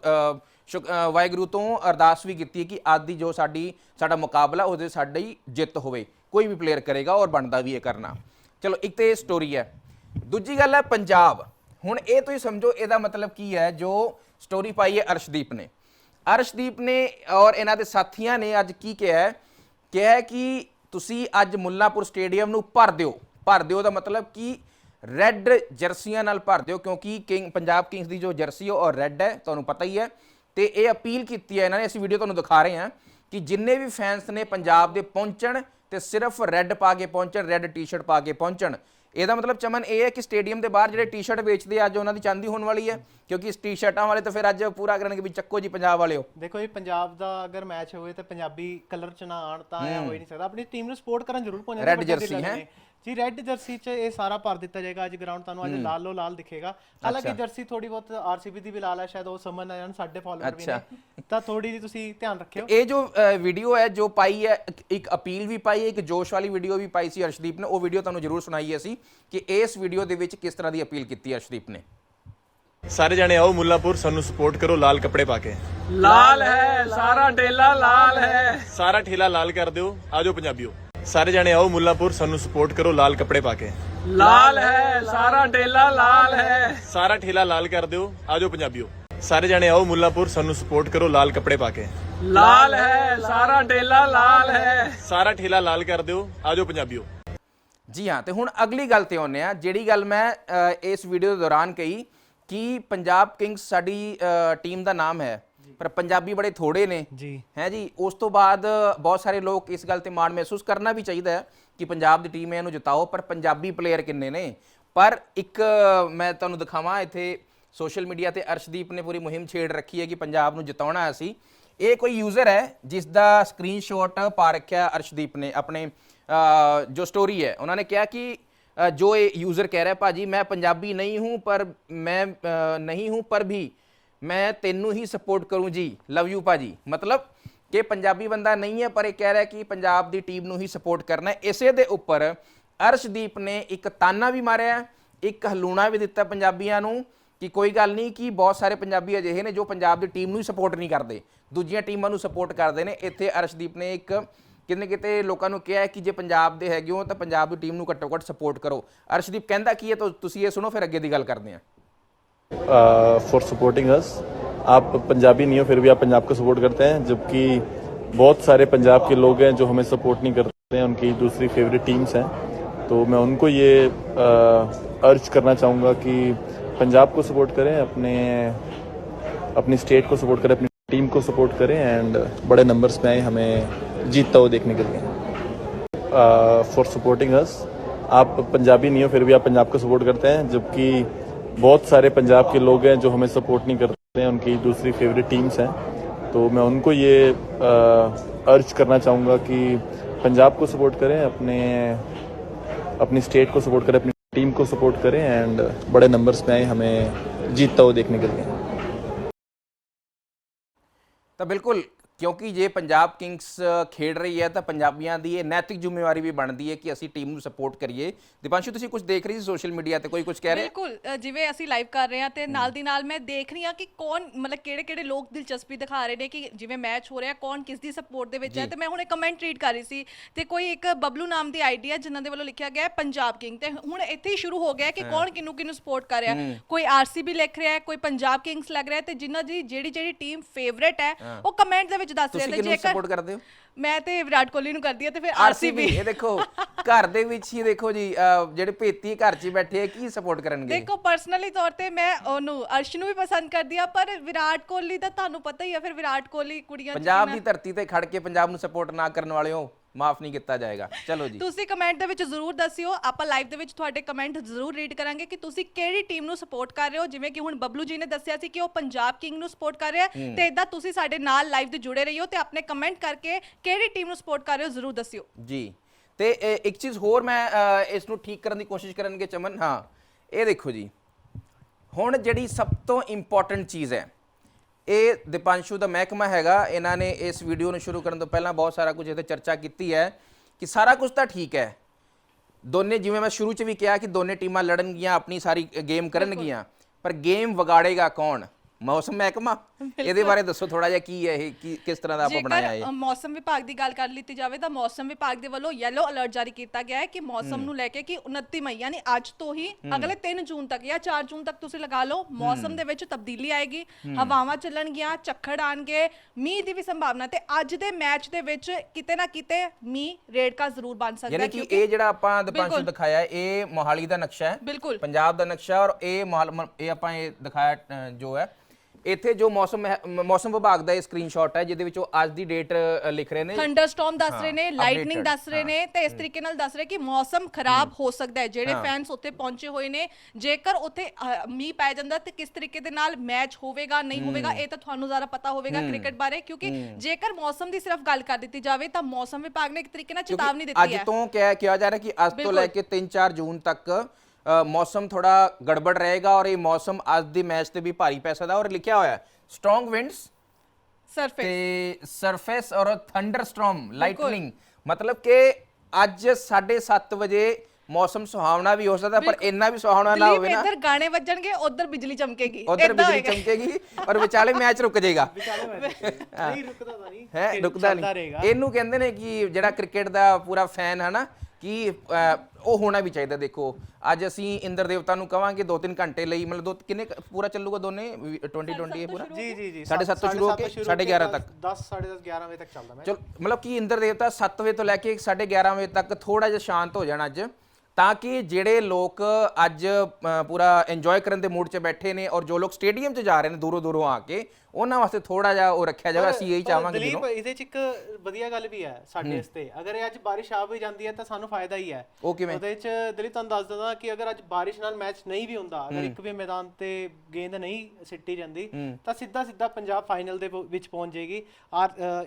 ਸ਼ੁਕ- ਵਾਹਿਗੁਰੂ ਤੋਂ ਅਰਦਾਸ ਵੀ ਕੀਤੀ ਕਿ ਅੱਜ ਦੀ ਜੋ ਸਾਡੀ, ਸਾਡਾ ਮੁਕਾਬਲਾ ਉਹਦੇ ਸਾਡੀ ਜਿੱਤ ਹੋਵੇ। ਕੋਈ ਵੀ ਪਲੇਅਰ ਕਰੇਗਾ ਔਰ ਬਣਦਾ ਵੀ ਇਹ ਕਰਨਾ। ਚਲੋ, ਇੱਕ ਤੇ ਇਹ ਸਟੋਰੀ ਹੈ। ਦੂਜੀ ਗੱਲ ਹੈ ਪੰਜਾਬ। ਹੁਣ ਇਹ ਤੁਸੀਂ ਸਮਝੋ, ਇਹਦਾ ਮਤਲਬ ਕੀ ਹੈ, ਜੋ ਸਟੋਰੀ ਪਾਈ ਹੈ ਅਰਸ਼ਦੀਪ ਨੇ। ਅਰਸ਼ਦੀਪ ਨੇ ਔਰ ਇਹਨਾਂ ਦੇ ਸਾਥੀਆਂ ਨੇ ਅੱਜ ਕੀ ਕਿਹਾ ਹੈ? ਕਿਹਾ ਕਿ ਤੁਸੀਂ ਅੱਜ ਮੁੱਲਾਪੁਰ ਸਟੇਡੀਅਮ ਨੂੰ ਭਰ ਦਿਓ। ਭਰ ਦਿਓ ਦਾ ਮਤਲਬ ਕਿ ਰੈੱਡ ਜਰਸੀਆਂ ਨਾਲ ਭਰ ਦਿਓ, ਕਿਉਂਕਿ ਕਿੰਗ ਪੰਜਾਬ ਕਿੰਗਸ ਦੀ ਜੋ ਜਰਸੀ ਹੈ ਉਹ ਰੈੱਡ ਹੈ, ਤੁਹਾਨੂੰ ਪਤਾ ਹੀ ਹੈ। ਤੇ ਇਹ ਅਪੀਲ ਕੀਤੀ ਹੈ ਇਹਨਾਂ ਨੇ, ਅਸੀਂ ਵੀਡੀਓ ਤੁਹਾਨੂੰ ਦਿਖਾ ਰਹੇ ਹਾਂ ਕਿ ਜਿੰਨੇ ਵੀ ਫੈਨਸ ਨੇ ਪੰਜਾਬ ਦੇ ਪਹੁੰਚਣ ਤੇ ਸਿਰਫ ਰੈੱਡ ਪਾ ਕੇ ਪਹੁੰਚਣ, ਰੈੱਡ ਟੀ-ਸ਼ਰਟ ਪਾ ਕੇ ਪਹੁੰਚਣ ਇਹਦਾ ਮਤਲਬ ਚਮਨ ਇਹ ਹੈ ਕਿ ਸਟੇਡੀਅਮ ਦੇ ਬਾਹਰ ਜਿਹੜੇ ਟੀ-ਸ਼ਰਟ ਵੇਚਦੇ ਆ, ਅੱਜ ਉਹਨਾਂ ਦੀ ਚਾਂਦੀ ਹੋਣ ਵਾਲੀ ਹੈ ਕਿਉਂਕਿ ਇਸ ਟੀ-ਸ਼ਰਟਾਂ ਵਾਲੇ ਤਾਂ ਫਿਰ ਅੱਜ ਪੂਰਾ ਕਰਨਗੇ ਵੀ ਚੱਕੋ ਜੀ ਪੰਜਾਬ ਵਾਲਿਓ। ਦੇਖੋ ਜੀ ਪੰਜਾਬ ਦਾ ਅਗਰ ਮੈਚ ਹੋਵੇ ਤਾਂ ਪੰਜਾਬੀ ਕਲਰ ਚ ਨਾ ਆਣ ਤਾਂ ਇਹ ਹੋ ਹੀ ਨਹੀਂ ਸਕਦਾ। ਆਪਣੀ ਟੀਮ ਨੂੰ ਸਪੋਰਟ ਕਰਨ ਜ਼ਰੂਰ ਪਹੁੰਚਣਾ Red jersey ਹੈ? ਜੀ ਰੈੱਡ ਜਰਸੀ ਚ ਇਹ ਸਾਰਾ ਭਰ ਦਿੱਤਾ ਜਾਏਗਾ। ਅੱਜ ਗਰਾਊਂਡ ਤੁਹਾਨੂੰ ਅੱਜ ਲਾਲ ਲੋ ਲਾਲ ਦਿਖੇਗਾ। ਹਾਲਾਂਕਿ ਜਰਸੀ ਥੋੜੀ ਬਹੁਤ ਆਰਸੀਬੀ ਦੀ ਵੀ ਲਾਲ ਹੈ ਸ਼ਾਇਦ ਉਹ ਸਮਝ ਨਾ ਜਾਣ ਸਾਡੇ ਫਾਲੋਅਰ ਵੀ ਨੇ। ਤਾਂ ਥੋੜੀ ਜੀ ਤੁਸੀਂ ਧਿਆਨ ਰੱਖਿਓ। ਇਹ ਜੋ ਵੀਡੀਓ ਹੈ ਜੋ ਪਾਈ ਹੈ ਇੱਕ- ਅਪੀਲ ਵੀ ਪਾਈ ਹੈ ਇੱਕ ਜੋਸ਼ ਵਾਲੀ ਵੀਡੀਓ ਵੀ ਪਾਈ ਸੀ ਅਰਸ਼ਦੀਪ ਨੇ। ਉਹ ਵੀਡੀਓ ਤੁਹਾਨੂੰ ਜ਼ਰੂਰ ਸੁਣਾਈ ਅਸੀਂ ਕਿ ਇਸ ਵੀਡੀਓ ਦੇ ਵਿੱਚ ਕਿਸ ਤਰ੍ਹਾਂ ਦੀ ਅਪੀਲ ਕੀਤੀ ਹੈ ਅਰਸ਼ਦੀਪ ਨੇ। ਸਾਰੇ ਜਣੇ ਆਓ ਮੁੱਲਾਪੁਰ ਸਾਨੂੰ ਸਪੋਰਟ ਕਰੋ ਲਾਲ ਕੱਪੜੇ ਪਾ ਕੇ। ਲਾਲ ਹੈ ਸਾਰਾ ਡੇਲਾ ਲਾਲ ਹੈ। ਸਾਰਾ ਠੇਲਾ ਲਾਲ ਕਰ ਦਿਓ ਆਜੋ ਪੰਜਾਬੀਓ। ਸਾਰੇ ਜਣੇ ਆਓ ਮੁੱਲਾਪੁਰ ਸਾਨੂੰ ਸਪੋਰਟ ਕਰੋ ਲਾਲ ਕੱਪੜੇ ਪਾ ਕੇ। ਲਾਲ ਹੈ ਸਾਰਾ ਡੇਲਾ ਲਾਲ ਹੈ। ਸਾਰਾ ਠੇਲਾ ਲਾਲ ਕਰ ਦਿਓ ਆਜੋ ਪੰਜਾਬੀਓ। ਸਾਰੇ ਜਣੇ ਆਓ ਮੁੱਲਾਂਪੁਰ ਸਾਨੂੰ ਸਪੋਰਟ ਕਰੋ ਲਾਲ ਕੱਪੜੇ ਪਾ ਕੇ। ਲਾਲ ਹੈ ਸਾਰਾ ਡੇਲਾ ਲਾਲ ਹੈ। ਸਾਰਾ ਠੇਲਾ ਲਾਲ ਕਰ ਦਿਓ ਆਜੋ ਪੰਜਾਬੀਓ। ਜੀ ਹਾਂ ਤੇ ਹੁਣ ਅਗਲੀ ਗੱਲ ਤੇ ਆਉਂਦੇ ਆ ਜਿਹੜੀ ਗੱਲ ਮੈਂ ਅ, ਇਸ ਵੀਡੀਓ ਦੇ ਦੌਰਾਨ ਕਹੀ ਕਿ ਪੰਜਾਬ ਕਿੰਗਸ ਸਾਡੀ ਟੀਮ ਦਾ ਨਾਮ ਹੈ। ਪਰ ਪੰਜਾਬੀ ਬੜੇ ਥੋੜੇ ਨੇ। ਜੀ। ਹੈ ਜੀ ਉਸ ਤੋਂ ਬਾਅਦ ਬਹੁਤ ਸਾਰੇ ਲੋਕ ਇਸ ਗੱਲ ਤੇ ਮਾਣ ਮਹਿਸੂਸ ਕਰਨਾ ਵੀ ਚਾਹੀਦਾ ਹੈ ਕਿ ਪੰਜਾਬ ਦੀ ਟੀਮ ਹੈ ਇਹਨੂੰ ਜਿਤਾਓ ਪਰ ਪੰਜਾਬੀ ਪਲੇਅਰ ਕਿੰਨੇ ਨੇ? ਪਰ ਇੱਕ ਮੈਂ ਤੁਹਾਨੂੰ ਦਿਖਾਵਾਂ ਇੱਥੇ ਸੋਸ਼ਲ ਮੀਡੀਆ ਤੇ ਅਰਸ਼ਦੀਪ ਨੇ ਪੂਰੀ ਮੁਹਿੰਮ ਛੇੜ ਰੱਖੀ ਹੈ ਕਿ ਪੰਜਾਬ ਨੂੰ ਜਿਤਾਉਣਾ ਹੈ ਅਸੀਂ। ਇਹ ਕੋਈ ਯੂਜ਼ਰ ਹੈ ਜਿਸ ਦਾ ਸਕਰੀਨਸ਼ਾਟ ਪਾ ਰੱਖਿਆ ਅਰਸ਼ਦੀਪ ਨੇ ਆਪਣੇ ਜੋ ਸਟੋਰੀ ਹੈ। ਉਹਨਾਂ ਨੇ ਕਿਹਾ ਕਿ ਜੋ ਇਹ ਯੂਜ਼ਰ ਕਹਿ ਰਿਹਾ ਭਾਜੀ ਮੈਂ ਪੰਜਾਬੀ ਨਹੀਂ ਹੂੰ ਪਰ ਮੈਂ ਅ, ਨਹੀਂ ਹੂੰ ਪਰ ਵੀ ਮੈਂ ਤੈਨੂੰ ਹੀ ਸਪੋਰਟ ਕਰੂੰ ਜੀ। ਲਵ ਯੂ ਭਾਜੀ। ਮਤਲਬ ਕਿ ਪੰਜਾਬੀ ਬੰਦਾ ਨਹੀਂ ਹੈ, ਪਰ ਇਹ ਕਹਿ ਰਿਹਾ ਕਿ ਪੰਜਾਬ ਦੀ ਟੀਮ ਨੂੰ ਹੀ ਸਪੋਰਟ ਕਰਨਾ ਹੈ। ਇਸੇ ਦੇ ਉੱਪਰ ਅਰਸ਼ਦੀਪ ਨੇ ਇੱਕ ਤਾਨਾ ਵੀ ਮਾਰਿਆ, ਇੱਕ ਹਲੂਣਾ ਵੀ ਦਿੱਤਾ ਪੰਜਾਬੀਆਂ ਨੂੰ ਕਿ ਕੋਈ ਗੱਲ ਨਹੀਂ ਕਿ ਬਹੁਤ ਸਾਰੇ ਪੰਜਾਬੀ ਅਜਿਹੇ ਨੇ ਜੋ ਪੰਜਾਬ ਦੀ ਟੀਮ ਨੂੰ ਹੀ ਸਪੋਰਟ ਨਹੀਂ ਕਰਦੇ। ਦੂਜੀਆਂ ਟੀਮਾਂ ਨੂੰ ਸਪੋਰਟ ਕਰਦੇ ਨੇ। ਇੱਥੇ ਅਰਸ਼ਦੀਪ ਨੇ ਇੱਕ ਕਿਤੇ ਕਿਤੇ ਲੋਕਾਂ ਨੂੰ ਕਿਹਾ ਕਿ ਜੇ ਪੰਜਾਬ ਦੇ ਹੈਗੇ ਹੋ ਤਾਂ ਪੰਜਾਬ ਦੀ ਟੀਮ ਨੂੰ ਘੱਟੋ ਘੱਟ ਸਪੋਰਟ ਕਰੋ। ਅਰਸ਼ਦੀਪ ਕਹਿੰਦਾ ਕੀ ਹੈ? ਤਾਂ ਤੁਸੀਂ ਇਹ ਸੁਣੋ, ਫਿਰ ਅੱਗੇ ਦੀ ਗੱਲ ਕਰਦੇ ਹਾਂ। फॉर सपोर्टिंग अस आप पंजाबी नहीं हो, फिर भी आप पंजाब को सपोर्ट करते हैं, जबकि बहुत सारे पंजाब के लोग हैं जो हमें सपोर्ट नहीं करते हैं, उनकी दूसरी फेवरेट टीम्स हैं। तो मैं उनको ये अर्ज़ करना चाहूँगा कि पंजाब को सपोर्ट करें, अपने, अपनी स्टेट को सपोर्ट करें, अपनी टीम को सपोर्ट करें एंड बड़े नंबर्स में आए, हमें जीतता हुआ देखने के लिए। फॉर सपोर्टिंग अस आप पंजाबी नहीं हो, फिर भी आप पंजाब को सपोर्ट करते हैं, जबकि बहुत सारे पंजाब के लोग हैं जो हमें सपोर्ट नहीं करते हैं, उनकी दूसरी फेवरेट टीम्स हैं। तो मैं उनको ये अर्ज़ करना चाहूँगा कि पंजाब को सपोर्ट करें, अपने, अपनी स्टेट को सपोर्ट करें, अपनी टीम को सपोर्ट करें एंड बड़े नंबर्स में आए हमें जीतता हुआ देखने के लिए। तो बिल्कुल ਕਿਉਂਕਿ ਜੇ ਪੰਜਾਬ ਕਿੰਗਸ ਖੇਡ ਰਹੀ ਹੈ ਤਾਂ ਪੰਜਾਬੀਆਂ ਦੀ ਇਹ ਨੈਤਿਕ ਜ਼ਿੰਮੇਵਾਰੀ ਵੀ ਬਣਦੀ ਹੈ ਕਿ ਅਸੀਂ ਟੀਮ ਨੂੰ ਸਪੋਰਟ ਕਰੀਏ। ਦੀਪਾਂਸ਼ੂ ਤੁਸੀਂ ਕੁਝ ਦੇਖ ਰਹੀ ਸੀ ਸੋਸ਼ਲ ਮੀਡੀਆ ਤੇ? ਕੋਈ ਕੁਝ ਕਹਿ ਰਿਹਾ? ਬਿਲਕੁਲ ਜਿਵੇਂ ਅਸੀਂ ਲਾਈਵ ਕਰ ਰਹੇ ਹਾਂ ਤੇ ਨਾਲ ਦੀ ਨਾਲ ਮੈਂ ਦੇਖ ਰਹੀ ਹਾਂ ਕਿ ਕੌਣ ਮਤਲਬ ਕਿਹੜੇ ਕਿਹੜੇ ਲੋਕ ਦਿਲਚਸਪੀ ਦਿਖਾ ਰਹੇ ਨੇ ਕਿ ਜਿਵੇਂ ਮੈਚ ਹੋ ਰਿਹਾ ਕੌਣ ਕਿਸ ਦੀ ਸਪੋਰਟ ਦੇ ਵਿੱਚ ਹੈ। ਤੇ ਮੈਂ ਹੁਣੇ ਕਮੈਂਟ ਰੀਡ ਕਰ ਰਹੀ ਸੀ ਤੇ ਕੋਈ ਇੱਕ ਬਬਲੂ ਨਾਮ ਦੀ ਆਈਡੀ ਹੈ ਜਿਨ੍ਹਾਂ ਦੇ ਵੱਲੋਂ ਲਿਖਿਆ ਗਿਆ ਪੰਜਾਬ ਕਿੰਗ ਤੇ ਹੁਣ ਇੱਥੇ ਹੀ ਸ਼ੁਰੂ ਹੋ ਗਿਆ ਕਿ ਕੌਣ ਕਿਹਨੂੰ ਕਿਹਨੂੰ ਸਪੋਰਟ ਕਰ ਰਿਹਾ। ਕੋਈ ਆਰਸੀਬੀ ਲਿਖ ਰਿਹਾ ਹੈ ਕੋਈ ਪੰਜਾਬ ਕਿੰਗਸ ਲੱਗ ਰਿਹਾ ਤੇ ਜਿਨ੍ਹਾਂ ਦੀ ਜਿਹੜੀ ਜਿਹੜੀ ਟੀਮ ਫੇਵਰੇਟ ਹੈ। ਉਹ ਕਮੈਂਟ ਦੇ ਵਿੱਚ ਦੱਸ ਤੁਸੀਂ ਰਹੇ ਨੇ ਕਿਹਨੂੰ ਸਪੋਰਟ ਕਰਦੇ ਹੋ? ਮੈਂ ਤੇ ਵਿਰਾਟ ਕੋਹਲੀ ਨੂੰ ਕਰਦੀ ਹਾਂ ਤੇ ਫਿਰ ਆਰਸੀਬੀ ਇਹ ਦੇਖੋ ਘਰ ਦੇ ਵਿੱਚ ਹੀ ਦੇਖੋ ਜੀ ਅਹ, ਜਿਹੜੇ ਭੇਤੀ ਘਰ 'ਚ ਹੀ ਬੈਠੇ ਆ ਕੀ ਸਪੋਰਟ ਕਰਨਗੇ? ਦੇਖੋ ਪਰਸਨਲੀ ਤੌਰ ਤੇ ਮੈਂ ਉਹਨੂੰ ਅਰਸ਼ ਨੂੰ ਵੀ ਪਸੰਦ ਕਰਦੀ ਆ ਪਰ ਵਿਰਾਟ ਕੋਹਲੀ ਦਾ ਤੁਹਾਨੂੰ ਪਤਾ ਹੀ ਆ ਫਿਰ ਵਿਰਾਟ ਕੋਹਲੀ ਕੁੜੀਆਂ 'ਚ ਪੰਜਾਬ ਕਿੰਨਾ- ਦੀ ਧਰਤੀ ਤੇ ਖੜ ਕੇ ਪੰਜਾਬ ਨੂੰ ਸਪੋਰਟ ਨਾ ਕਰਨ ਵਾਲਿਓ ਮਾਫ ਨਹੀਂ ਕੀਤਾ ਜਾਏਗਾ। ਚਲੋ ਜੀ। ਤੁਸੀਂ ਕਮੈਂਟ ਦੇ ਵਿੱਚ ਜ਼ਰੂਰ ਦੱਸਿਓ। ਆਪਾਂ ਲਾਈਵ ਦੇ ਵਿੱਚ ਤੁਹਾਡੇ ਕਮੈਂਟ ਜ਼ਰੂਰ ਰੀਡ ਕਰਾਂਗੇ ਕਿ ਤੁਸੀਂ ਕਿਹੜੀ ਟੀਮ ਨੂੰ ਸਪੋਰਟ ਕਰ ਰਹੇ ਹੋ। ਜਿਵੇਂ ਕਿ ਹੁਣ ਬੱਬਲੂ ਜੀ ਨੇ ਦੱਸਿਆ ਸੀ ਕਿ ਉਹ ਪੰਜਾਬ ਕਿੰਗ ਨੂੰ ਸਪੋਰਟ ਕਰ ਰਿਹਾ ਹੈ ਤੇ ਇਦਾਂ ਤੁਸੀਂ ਸਾਡੇ ਨਾਲ ਲਾਈਵ ਦੇ ਜੁੜੇ ਰਹੀਓ ਤੇ ਆਪਣੇ ਕਮੈਂਟ ਕਰਕੇ ਕਿਹੜੀ ਟੀਮ ਨੂੰ ਸਪੋਰਟ ਕਰ ਰਹੇ ਹੋ ਜ਼ਰੂਰ ਦੱਸਿਓ। ਜੀ। ਤੇ ਇਹ ਇੱਕ ਚੀਜ਼ ਹੋਰ ਮੈਂ ਇਸ ਨੂੰ ਠੀਕ ਕਰਨ ਦੀ ਕੋਸ਼ਿਸ਼ ਕਰਨਗੇ ਚਮਨ। ਹਾਂ ਇਹ ਦੇਖੋ ਜੀ। ਹੁਣ ਜਿਹੜੀ ਸਭ ਤੋਂ ਇੰਪੋਰਟੈਂਟ ਚੀਜ਼ ਹੈ ਇਹ ਦੀਪਾਂਸ਼ੂ ਦਾ ਮਹਿਕਮਾ ਹੈਗਾ। ਇਹਨਾਂ ਨੇ ਇਸ ਵੀਡੀਓ ਨੂੰ ਸ਼ੁਰੂ ਕਰਨ ਤੋਂ ਪਹਿਲਾਂ ਬਹੁਤ ਸਾਰਾ ਕੁਝ ਇਹਤੇ ਚਰਚਾ ਕੀਤੀ ਹੈ ਕਿ ਸਾਰਾ ਕੁਝ ਤਾਂ ਠੀਕ ਹੈ। ਦੋਨੇ ਜਿਵੇਂ ਮੈਂ ਸ਼ੁਰੂ ਚ ਵੀ ਕਿਹਾ ਕਿ ਦੋਨੇ ਟੀਮਾਂ ਲੜਨਗੀਆਂ ਆਪਣੀ ਸਾਰੀ ਗੇਮ ਕਰਨਗੀਆਂ। ਪਰ ਗੇਮ ਵਿਗਾੜੇਗਾ ਕੌਣ? ਮੌਸਮ ਮਹਿਕਮਾ ਇਹਦੇ ਬਾਰੇ ਦੱਸੋ ਥੋੜਾ ਜਿਹਾ ਕੀ ਹੈ ਇਹ ਕੀ ਕਿਸ ਤਰ੍ਹਾਂ ਦਾ ਆਪਾਂ ਬਣਾਇਆ ਜੇਕਰ ਇਹ? ਅ, ਮੌਸਮ ਵਿਭਾਗ ਦੀ ਗੱਲ ਕਰ ਲਿੱਤੀ ਜਾਵੇ ਤਾਂ ਮੌਸਮ ਵਿਭਾਗ ਦੇ ਵੱਲੋਂ ਯੈਲੋ ਅਲਰਟ ਜਾਰੀ ਕੀਤਾ ਗਿਆ ਹੈ ਕਿ ਮੌਸਮ ਨੂੰ ਲੈ ਕੇ ਕਿ 29 ਮਈ ਯਾਨੀ ਅੱਜ ਤੋਂ ਹੀ ਅਗਲੇ 3 ਜੂਨ ਤੱਕ ਜਾਂ 4 ਜੂਨ ਤੱਕ ਤੁਸੀਂ ਲਗਾ ਲਓ ਮੌਸਮ ਦੇ ਵਿੱਚ ਤਬਦੀਲੀ ਆਏਗੀ ਹਵਾਵਾਂ ਚੱਲਣਗੀਆਂ ਝੱਖੜ ਆਣਗੇ ਮੀਂਹ ਦੀ ਵੀ ਸੰਭਾਵਨਾ ਤੇ ਅੱਜ ਦੇ ਮੈਚ ਦੇ ਵਿੱਚ ਕਿਤੇ ਨਾ ਕਿਤੇ ਮੀਂਹ ਰੇਡਕਾ ਜ਼ਰੂਰ ਬਣ ਸਕਦਾ ਯਾਨੀ ਹੈ ਕਿ ਇਹ ਜਿਹੜਾ ਆਪਾਂ ਦੀਪਾਂਸ਼ੂ। ਦਿਖਾਇਆ ਇਹ ਮੋਹਾਲੀ ਦਾ ਨਕਸ਼ਾ ਹੈ। ਬਿਲਕੁਲ। ਪੰਜਾਬ ਦਾ ਨਕਸ਼ਾ ਔਰ ਇਹ ਮੋਹਾਲ- ਮ- ਇਹ ਆਪਾਂ ਇਹ ਦਿਖਾਇਆ ਅ, ਜੋ ਹੈ ਇੱਥੇ ਜੋ ਮੌਸਮ ਹੈ- ਮ- ਮੌਸਮ ਵਿਭਾਗ ਦਾ ਇਹ ਸਕਰੀਨਸ਼ਾਟ ਹੈ ਜਿਹਦੇ ਵਿੱਚ ਉਹ ਅੱਜ ਦੀ ਡੇਟ ਲਿਖ ਰਹੇ ਨੇ। ਥੰਡਰਸਟਾਰਮ ਦੱਸ ਰਹੇ ਨੇ ਲਾਈਟਨਿੰਗ updated, ਦੱਸ ਰਹੇ ਨੇ ਤੇ ਇਸ ਤਰੀਕੇ ਨਾਲ ਦੱਸ ਰਹੇ ਕਿ ਮੌਸਮ ਖਰਾਬ ਹੋ। ਸਕਦਾ ਹੈ। ਜਿਹੜੇ ਫੈਨਸ ਉੱਥੇ ਪਹੁੰਚੇ ਹੋਏ ਨੇ ਜੇਕਰ ਉੱਥੇ ਅ, ਮੀਂਹ ਪੈ ਜਾਂਦਾ ਤੇ ਕਿਸ ਤਰੀਕੇ ਦੇ ਨਾਲ ਮੈਚ ਹੋਵੇਗਾ ਨਹੀਂ ਹੋਵੇਗਾ ਇਹ ਤਾਂ ਤੁਹਾਨੂੰ ਜ਼ਿਆਦਾ ਪਤਾ ਹੋਵੇਗਾ ਕ੍ਰਿਕਟ ਬਾਰੇ ਕਿਉਂਕਿ ਜੇਕਰ ਮੌਸਮ ਦੀ ਸਿਰਫ ਗੱਲ ਕਰ ਦਿੱਤੀ ਜਾਵੇ ਤਾਂ ਮੌਸਮ ਵਿਭਾਗ ਨੇ ਇੱਕ ਤਰੀਕੇ ਨਾਲ ਚੇਤਾਵਨੀ ਦਿੱਤੀ ਅੱਜ ਹੈ। ਤੋਂ ਕਿਹਾ ਕਿਹਾ ਜਾ ਰਿਹਾ ਕਿ ਅੱਜ ਤੋਂ ਲੈ ਕੇ 3-4 ਜੂਨ ਤੱਕ ਮੌਸਮ ਥੋੜਾ ਗੜਬੜ ਰਹੇਗਾ ਔਰ ਇਹ ਮੌਸਮ ਅੱਜ ਦੇ ਮੈਚ ਤੇ ਵੀ ਭਾਰੀ ਪੈ ਸਕਦਾ ਔਰ ਲਿਖਿਆ ਹੋਇਆ ਹੈ ਸਟਰੋਂਗ ਵਿੰਡਸ ਸਰਫੇਸ ਤੇ ਸਰਫੇਸ ਔਰ ਥੰਡਰਸਟਾਰਮ ਲਾਈਟਨਿੰਗ ਮਤਲਬ ਕਿ ਅੱਜ 7:30 ਵਜੇ ਮੌਸਮ ਸੁਹਾਵਣਾ ਵੀ ਹੋ ਸਕਦਾ ਪਰ ਇੰਨਾ ਵੀ ਸੁਹਾਵਣਾ ਨਾ ਹੋਵੇ ਨਾ। ਇੱਧਰ ਗਾਣੇ ਵੱਜਣਗੇ ਉਧਰ ਬਿਜਲੀ ਚਮਕੇਗੀ। ਉਧਰ ਏਦਾਂ ਬਿਜਲੀ ਹੋਏਗਾ। ਚਮਕੇਗੀ ਔਰ ਵਿਚਾਲੇ ਮੈਚ ਰੁਕ ਜਾਏਗਾ। ਨਹੀਂ ਰੁਕਦਾ ਤਾਂ ਨਹੀਂ। ਹੈ ਰੁਕਦਾ ਚੱਲਦਾ ਨਹੀਂ। ਰਹੇਗਾ। ਇਹਨੂੰ ਕਹਿੰਦੇ ਨੇ ਕਿ ਜਿਹੜਾ ਕ੍ਰਿਕਟ ਦਾ ਪੂਰਾ ਫੈਨ ਹੈ ਨਾ ਕਿ ਉਹ ਹੋਣਾ ਵੀ ਚਾਹੀਦਾ ਦੇਖੋ। ਅੱਜ ਅਸੀਂ ਇੰਦਰ ਦੇਵਤਾ ਨੂੰ ਕਵਾਂਗੇ 2-3 ਘੰਟੇ ਲਈ ਮਤਲਬ ਦੋ ਕਿੰਨੇ ਕੁ- ਪੂਰਾ ਚੱਲੂਗਾ ਦੋਨੇ? 2020 ਇਹ ਪੂਰਾ? ਜੀ ਜੀ ਜੀ ਸਾਢੇ ਸੱਤ ਤੋਂ ਸ਼ੁਰੂ ਹੋ ਕੇ ਸਾਢੇ 11 ਤੱਕ। 10 10:30 11 ਵਜੇ ਤੱਕ ਚੱਲਦਾ ਮੈਂ। ਚਲੋ ਮਤਲਬ ਕਿ ਇੰਦਰ ਦੇਵਤਾ 7 ਵਜੇ ਤੋਂ ਲੈ ਕੇ 11:30 ਵਜੇ ਤੱਕ ਥੋੜਾ ਜਿਹਾ ਸ਼ਾਂਤ ਹੋ ਜਾਣ ਅੱਜ ਤਾਂ ਕਿ ਜਿਹੜੇ ਲੋਕ ਅੱਜ ਅ, ਪੂਰਾ ਇੰਜੋਏ ਕਰਨ ਦੇ ਮੂਡ 'ਚ ਬੈਠੇ ਨੇ ਔਰ ਜੋ ਲੋਕ ਸਟੇਡੀਅਮ 'ਚ ਜਾ ਰਹੇ ਨੇ ਦੂਰੋਂ ਦੂਰੋਂ ਆ ਕੇ ਉਹਨਾਂ ਵਾਸਤੇ ਥੋੜਾ ਜਿਹਾ ਉਹ ਰੱਖਿਆ ਜਾਵੇ ਅਸੀਂ ਇਹੀ ਚਾਹਾਂਗੇ ਦਲੀਪ ਦਿਲੋਂ ਇਹਦੇ ਚ ਇੱਕ ਵਧੀਆ ਗੱਲ ਵੀ ਹੈ ਸਾਡੇ ਵਾਸਤੇ। ਅਗਰ ਇਹ ਅੱਜ ਬਾਰਿਸ਼ ਆ ਵੀ ਜਾਂਦੀ ਹੈ ਤਾਂ ਸਾਨੂੰ ਫਾਇਦਾ ਹੀ ਹੈ। ਉਹ ਕਿਵੇਂ? ਉਹਦੇ ਚ ਦਲੀਪ ਤੁਹਾਨੂੰ ਦੱਸ ਦਿੰਦਾ ਕਿ ਅਗਰ ਅੱਜ ਬਾਰਿਸ਼ ਨਾਲ ਮੈਚ ਨਹੀਂ ਵੀ ਹੁੰਦਾ ਅਗਰ ਇੱਕ ਵੀ ਮੈਦਾਨ ਤੇ ਗੇਂਦ ਨਹੀਂ ਸਿੱਟੀ ਜਾਂਦੀ ਤਾਂ ਸਿੱਧਾ ਸਿੱਧਾ ਪੰਜਾਬ ਫਾਈਨਲ ਦੇ ਵਿੱਚ ਪਹੁੰਚ ਜਾਏਗੀ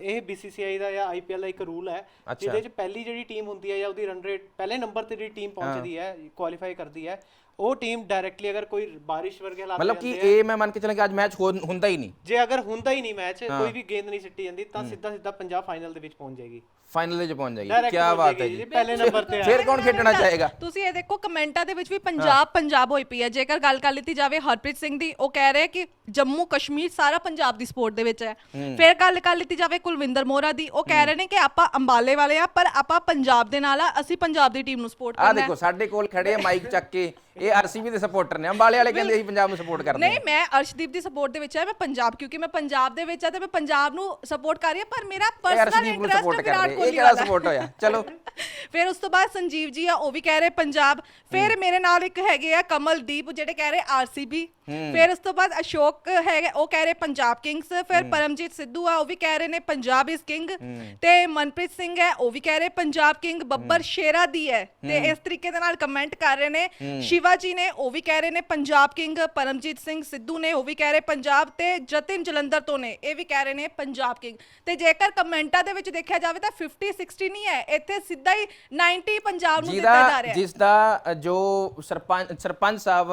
ਇਹ BCCI ਦਾ ਜਾਂ IPL ਦਾ ਇੱਕ ਰੂਲ ਹੈ ਜਿਹਦੇ ਚ ਪਹਿਲੀ ਜਿਹੜੀ ਟੀਮ ਹੁੰਦੀ ਹੈ ਜਾਂ ਉਹਦੀ ਰਨ ਰੇਟ ਪਹਿਲੇ ਨੰਬਰ ਤੇ ਜਿਹੜੀ ਟੀਮ ਪਹੁੰਚਦੀ ਹੈ। ਕੁਆਲੀਫਾਈ ਕਰਦੀ ਹੈ ਉਹ ਟੀਮ ਡਾਇਰੈਕਟਲੀ ਅਗਰ ਕੋਈ ਬਾਰਿਸ਼ ਵਰਗੇ ਹਾਲਾਤ ਮਤਲਬ ਕਿ ਆ, ਇਹ ਮੈਂ ਮੰਨ ਕੇ ਚੱਲਾਂ ਕਿ ਅੱਜ ਮੈਚ ਹੁੰਦਾ ਹੀ ਨਹੀਂ। ਜੇ ਅਗਰ ਹੁੰਦਾ ਹੀ ਨਹੀਂ ਮੈਚ ਕੋਈ ਵੀ ਗੇਂਦ ਨਹੀਂ ਸਿੱਟੀ ਜਾਂਦੀ ਤਾਂ ਸਿੱਧਾ ਸਿੱਧਾ ਪੰਜਾਬ ਫਾਈਨਲ ਦੇ ਵਿੱਚ ਪਹੁੰਚ ਜਾਏਗੀ। ਫਾਈਨਲ ਦੇ 'ਚ ਪਹੁੰਚ ਜਾਏਗੀ। ਕੀ ਬਾਤ ਹੈ ਜੀ ਪਹਿਲੇ ਨੰਬਰ ਤੇ ਆ। ਫਿਰ ਕੌਣ ਖੇਡਣਾ ਚਾਹੇਗਾ? ਤੁਸੀਂ ਇਹ ਦੇਖੋ ਕਮੈਂਟਾਂ ਦੇ ਵਿੱਚ ਵੀ ਪੰਜਾਬ ਪੰਜਾਬ ਹੋਈ ਪਈ ਹੈ। ਜੇਕਰ ਗੱਲ ਕਰ ਲਈ ਜਾਵੇ ਹਰਪ੍ਰੀਤ ਸਿੰਘ ਦੀ ਉਹ ਕਹਿ ਰਹੇ ਕਿ ਜੰਮੂ ਕਸ਼ਮੀਰ ਸਾਰਾ ਪੰਜਾਬ ਦੀ ਸਪੋਰਟ ਦੇ ਵਿੱਚ ਹੈ। ਫਿਰ ਗੱਲ ਕਰ ਲਈ ਜਾਵੇ ਕੁਲਵਿੰਦਰ ਮੋਰਾ ਦੀ ਉਹ ਕਹਿ ਰਹੇ ਨੇ ਕਿ ਆਪਾਂ ਅੰਬਾਲੇ ਵਾਲੇ ਆ ਪਰ ਆਪਾਂ ਪੰਜਾਬ ਦੇ ਨਾਲ ਆ ਅਸੀਂ ਪੰਜਾਬ ਦੀ ਟੀਮ ਨੂੰ ਸਪੋਰਟ ਆ ਕਰਨਾ ਹੈ। ਦੇਖੋ ਸਾਡੇ ਕੋਲ ਖੜੇ ਆ ਮਾਈਕ ਚੱਕ ਕੇ। ਇਹ ਆਰਸੀਬੀ ਦੇ ਸਪੋਰਟਰ ਨੇ ਅੰਬਾਲੇ ਵਾਲੇ ਕਹਿੰਦੇ ਅਸੀਂ ਪੰਜਾਬ ਨੂੰ ਸਪੋਰਟ ਕਰਦੇ ਨਹੀਂ ਮੈਂ ਅਰਸ਼ਦੀਪ ਦੀ ਸਪੋਰਟ ਦੇ ਵਿੱਚ ਆ ਮੈਂ ਪੰਜਾਬ ਕਿਉਂਕਿ ਮੈਂ ਪੰਜਾਬ ਦੇ ਵਿੱਚ ਆ ਤੇ ਮੈਂ ਪੰਜਾਬ ਨੂੰ ਸਪੋਰਟ ਕਰ ਰਹੀ ਹਾਂ ਪਰ ਮੇਰਾ ਪਰਸਨਲ ਇੰਟਰਸਟ ਵਿਰਾਟ ਕੋਹਲੀ ਵਾਲਾ। ਸਪੋਰਟ ਹੋਇਆ? ਚਲੋ। <laughs> ਫਿਰ ਉਸ ਤੋਂ ਬਾਅਦ ਸੰਜੀਵ ਜੀ ਆ ਉਹ ਵੀ ਕਹਿ ਰਹੇ ਪੰਜਾਬ ਫਿਰ ਮੇਰੇ ਨਾਲ ਇੱਕ ਹੈਗੇ ਆ ਕਮਲਦੀਪ ਜਿਹੜੇ ਕਹਿ ਰਹੇ ਆਰਸੀਬੀ ਫਿਰ ਉਸ ਤੋਂ ਬਾਅਦ ਅਸ਼ੋਕ ਹੈਗੇ ਉਹ ਕਹਿ ਰਹੇ ਪੰਜਾਬ ਕਿੰਗਸ ਫਿਰ ਪਰਮਜੀਤ ਸਿੱਧੂ ਆ ਉਹ ਵੀ ਕਹਿ ਰਹੇ ਨੇ ਪੰਜਾਬ ਇਜ਼ ਕਿੰਗ ਤੇ ਮਨਪ੍ਰੀਤ ਸਿੰਘ ਹੈ ਉਹ ਵੀ ਕਹਿ ਰਹੇ ਪੰਜਾਬ ਕਿੰਗ ਬੱਬਰ ਸ਼ੇਰਾ ਦੀ ਹੈ ਤੇ ਇਸ ਤਰੀਕੇ ਦੇ ਨਾਲ ਕਮੈਂਟ ਕਰ ਰਹੇ ਨੇ। ਸ਼ਿਵਾ ਜੀ ਨੇ ਉਹ ਵੀ ਕਹਿ ਰਹੇ ਨੇ ਪੰਜਾਬ ਕਿੰਗ ਪਰਮਜੀਤ ਸਿੰਘ ਸਿੱਧੂ ਨੇ ਉਹ ਵੀ ਕਹਿ ਰਹੇ ਪੰਜਾਬ ਤੇ ਜਤਿਨ ਜਲੰਧਰ ਤੋਂ ਨੇ ਇਹ ਵੀ ਕਹਿ ਰਹੇ ਨੇ ਪੰਜਾਬ ਕਿੰਗ ਤੇ ਜੇਕਰ ਕਮੈਂਟਾਂ ਦੇ ਵਿੱਚ ਦੇਖਿਆ ਜਾਵੇ ਤਾਂ 50 60 ਨਹੀਂ ਹੈ ਇੱਥੇ ਸਿੱਧਾ ਹੀ 90 ਪੰਜਾਬ ਨੂੰ ਦਿੱਤਾ ਜਾ ਰਿਹਾ ਹੈ। ਜਿਸ ਦਾ ਜੋ ਸਰਪੰਚ ਸਰਪੰਚ ਸਾਹਿਬ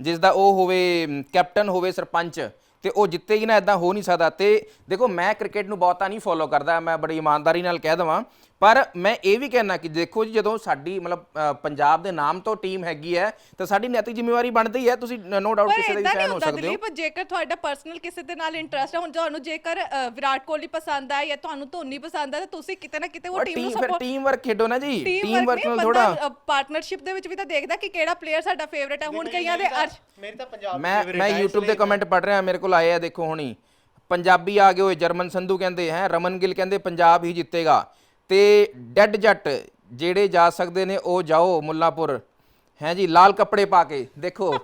ਜਿਸ ਦਾ ਉਹ ਹੋਵੇ ਕੈਪਟਨ ਹੋਵੇ ਸਰਪੰਚ, ਤੇ ਉਹ ਜਿੱਤੇ ਹੀ ਨਾ ਇਦਾਂ ਹੋ ਨਹੀਂ ਸਕਦਾ। ਤੇ ਦੇਖੋ, ਮੈਂ ਕ੍ਰਿਕਟ ਨੂੰ ਬਹੁਤਾ ਨਹੀਂ ਫੋਲੋ ਕਰਦਾ, ਮੈਂ ਬੜੀ ਇਮਾਨਦਾਰੀ ਨਾਲ ਕਹਿ ਦਵਾਂ। ਪਰ ਮੈਂ ਇਹ ਵੀ ਕਹਿਣਾ ਕਿ ਦੇਖੋ ਜੀ ਜਦੋਂ ਸਾਡੀ ਮਤਲਬ ਪੰਜਾਬ ਦੇ ਨਾਮ ਤੋਂ ਟੀਮ ਹੈਗੀ ਹੈ ਤਾਂ ਸਾਡੀ ਨੈਤਿਕ ਜ਼ਿੰਮੇਵਾਰੀ ਬਣਦੀ ਹੈ। ਤੁਸੀਂ ਨੋ ਡਾਊਟ ਪਰ ਕਿਸੇ ਦੇ ਵੀ ਫੈਨ ਹੋ ਸਕਦੇ ਹੋ। ਦਲੀਪ ਜੇਕਰ ਤੁਹਾਡਾ ਪਰਸਨਲ ਕਿਸੇ ਦੇ ਨਾਲ ਇੰਟਰਸਟ ਹੈ ਹੁਣ ਤੁਹਾਨੂੰ ਜੇਕਰ ਵਿਰਾਟ ਕੋਹਲੀ ਪਸੰਦ ਆ ਜਾਂ ਤੁਹਾਨੂੰ ਧੋਨੀ ਪਸੰਦ ਆ ਤਾਂ ਤੁਸੀਂ ਕਿਤੇ ਨਾ ਕਿਤੇ ਉਹ ਪਰ ਟੀਮ ਨੂੰ ਸਪੋਰਟ ਟੀਮ ਵਰਕ ਖੇਡੋ ਨਾ ਜੀ। ਟੀਮ ਵਰਕ ਨਾਲ ਥੋੜਾ ਪਾਰਟਨਰਸ਼ਿਪ ਦੇ ਵਿੱਚ ਵੀ ਤਾਂ ਦੇਖਦਾ ਕਿ ਕਿਹੜਾ ਪਲੇਅਰ ਸਾਡਾ ਫੇਵਰੇਟ ਹੈ। ਹੁਣ ਕਈਆਂ ਦੇ ਅਰਸ਼ ਮੇਰੀ ਤਾਂ ਪੰਜਾਬ ਮੈਂ ਮੈਂ YouTube ਤੇ ਕਮੈਂਟ ਪੜ ਰਿਹਾ ਮੇਰੇ ਕੋਲ ਆਏ ਆ ਦੇਖੋ ਹੁਣੀ। ਪੰਜਾਬੀ ਆ ਗਏ ਹੋਏ ਜਰਮਨ ਸੰਧੂ ਕਹਿੰਦੇ ਹੈ ਰਮਨ ਗਿੱਲ ਕਹਿੰਦੇ ਪੰਜਾਬ ਹੀ ਜਿੱਤੇਗਾ। ਤੇ ਡੈੱਡ ਜੱਟ ਜਿਹੜੇ ਜਾ ਸਕਦੇ ਨੇ ਉਹ ਜਾਓ ਮੁੱਲਾਪੁਰ। ਹੈ ਜੀ, ਲਾਲ ਕੱਪੜੇ ਪਾ ਕੇ, ਦੇਖੋ।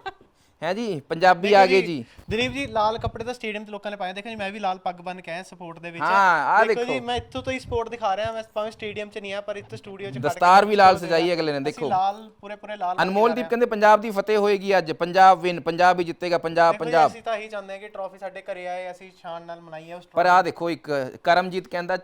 ਹੈ ਜੀ? ਪੰਜਾਬੀ ਆ ਗਏ ਜੀ ਦਲੀਪ ਜੀ ਲਾਲ ਕੱਪੜੇ ਤਾਂ ਸਟੇਡੀਅਮ ਤੇ ਲੋਕਾਂ ਨੇ ਪਾਏ ਦੇਖੋ ਜੀ ਮੈਂ ਵੀ ਲਾਲ ਪੱਗ ਬੰਨ ਕੇ ਆਇਆ ਸਪੋਰਟ ਦੇ ਵਿੱਚ। ਹਾਂ, ਆਹ ਜੀ ਦੇਖੋ। ਮੈਂ ਇੱਥੋਂ ਤੋਂ ਹੀ ਸਪੋਰਟ ਦਿਖਾ ਰਿਹਾ ਮੈਂ ਭਾਵੇਂ ਸਟੇਡੀਅਮ 'ਚ ਨਹੀਂ ਆ ਪਰ ਇੱਥੇ ਸਟੂਡੀਓ 'ਚ ਖੜ ਕੇ ਦਸਤਾਰ ਵੀ ਲਾਲ ਸਜਾਈ ਅਗਲੇ ਨੇ ਅਸੀਂ ਦੇਖੋ। ਲਾਲ ਪੂਰੇ ਪੂਰੇ ਲਾਲ ਬੰਨ ਕੇ ਅਨਮੋਲਦੀਪ ਕਹਿੰਦੇ ਪੰਜਾਬ ਦੀ ਫਤਿਹ ਹੋਏਗੀ ਅੱਜ ਪੰਜਾਬ ਵਿਨ ਪੰਜਾਬ ਹੀ ਜਿੱਤੇਗਾ ਪੰਜਾਬ ਦੇਖੋ ਜੀ, ਪੰਜਾਬ। ਅਸੀਂ ਤਾਂ ਇਹੀ ਚਾਹੁੰਦੇ ਹਾਂ ਕਿ ਟਰੋਫੀ ਸਾਡੇ ਘਰੇ ਆਏ ਅਸੀਂ ਸ਼ਾਨ ਨਾਲ ਮਨਾਈਏ ਉਸ ਪਰ ਆ ਦੇਖੋ ਇੱਕ ਕਰਮਜੀਤ ਕਹਿੰਦਾ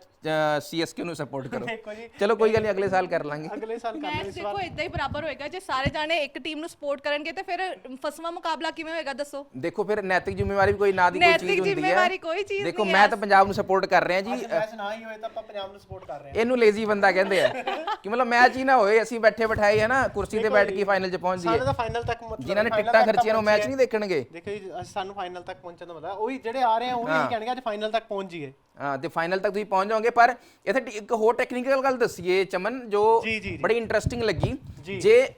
ਸੀਐਸਕੇ ਨੂੰ ਸਪੋਰਟ ਕਰੋ। <laughs> ਦੇਖੋ ਜੀ ਚਲੋ ਕੋਈ ਗੱਲ ਨਹੀਂ ਅਗਲੇ ਸਾਲ ਕਰ ਲਾਂਗੇ। ਅਗਲੇ ਸਾਲ ਕਰ ਮੈਚ ਲਾਂਗੇ ਇਸ ਵਾਰ। ਦੇਖੋ ਇਦਾਂ ਹੀ ਬਰਾਬਰ ਹੋਏਗਾ ਜੇ ਸਾਰੇ ਜਾਣੇ ਇੱਕ ਟੀਮ ਨੂੰ ਸਪੋਰਟ ਕਰਨਗੇ ਤੇ ਫਿਰ ਫਸਵਾ ਮੁਕਾਬਲਾ ਕਿਵੇਂ ਹੋਏਗਾ ਦੱਸੋ? ਦੇਖੋ ਫਿਰ ਨੈਤਿਕ ਜ਼ਿੰਮੇਵਾਰੀ ਵੀ ਕੋਈ ਨਾ ਦੀ ਕੋਈ ਨੈਤਿਕ ਚੀਜ਼ ਹੁੰਦੀ ਹੈ ਜ਼ਿੰਮੇਵਾਰੀ ਕੋਈ ਚੀਜ਼ ਦੇਖੋ ਨਹੀਂ ਮੈਂ। ਤਾਂ ਪੰਜਾਬ ਨੂੰ ਸਪੋਰਟ ਕਰ ਰਿਹਾ ਜੀ। ਮੈਚ ਨਾ ਹੀ ਹੋਏ ਤਾਂ ਆਪਾਂ ਪੰਜਾਬ ਨੂੰ ਸਪੋਰਟ ਕਰ ਰਹੇ ਹਾਂ। ਇਹਨੂੰ ਲੇਜ਼ੀ ਬੰਦਾ ਕਹਿੰਦੇ ਆ ਕਿ ਮਤਲਬ ਮੈਚ ਹੀ ਨਾ ਹੋਏ ਅਸੀਂ ਬੈਠੇ ਬਿਠਾਏ ਹੈ ਨਾ ਕੁਰਸੀ ਤੇ ਬੈਠ ਕੇ ਫਾਈਨਲ 'ਚ ਪਹੁੰਚ ਸਾਨੂੰ ਜਾਈਏ ਤਾਂ ਫਾਈਨਲ ਤੱਕ ਮਤਲਬ ਜਿਨ੍ਹਾਂ ਨੇ final ਟਿਕਟਾਂ ਤੱਕ ਖਰਚੀਆਂ ਨੇ ਉਹ ਮੈਚ ਨਹੀਂ ਦੇਖਣਗੇ। ਦੇਖੋ ਜੀ ਅਸੀਂ- ਸਾਨੂੰ ਫਾਈਨਲ ਤੱਕ ਪਹੁੰਚਣ ਦਾ ਮਤਲਬ ਉਹੀ ਜਿਹੜੇ ਆ ਰਹੇ ਆ ਉਹ ਵੀ ਇਹੀ ਕਹਿਣਗੇ ਅੱਜ ਫਾਈਨਲ ਤੱਕ ਪਹੁੰਚ ਜਾਈਏ। ਹਾਂ ਤੇ ਫਾਈਨਲ ਤੱਕ ਤੁਸੀਂ ਪਹੁੰਚ ਜਾਓਗੇ ਪਰ ਇੱਥੇ ਟ- ਇੱਕ ਹੋਰ ਟੈਕਨੀਕਲ ਗੱਲ ਦੱਸੀਏ ਚਮਨ ਜੋ ਜੀ, ਜੀ, ਜੀ। ਬੜੀ ਇੰਟਰਸਟਿੰਗ ਲੱਗੀ। ਜੇ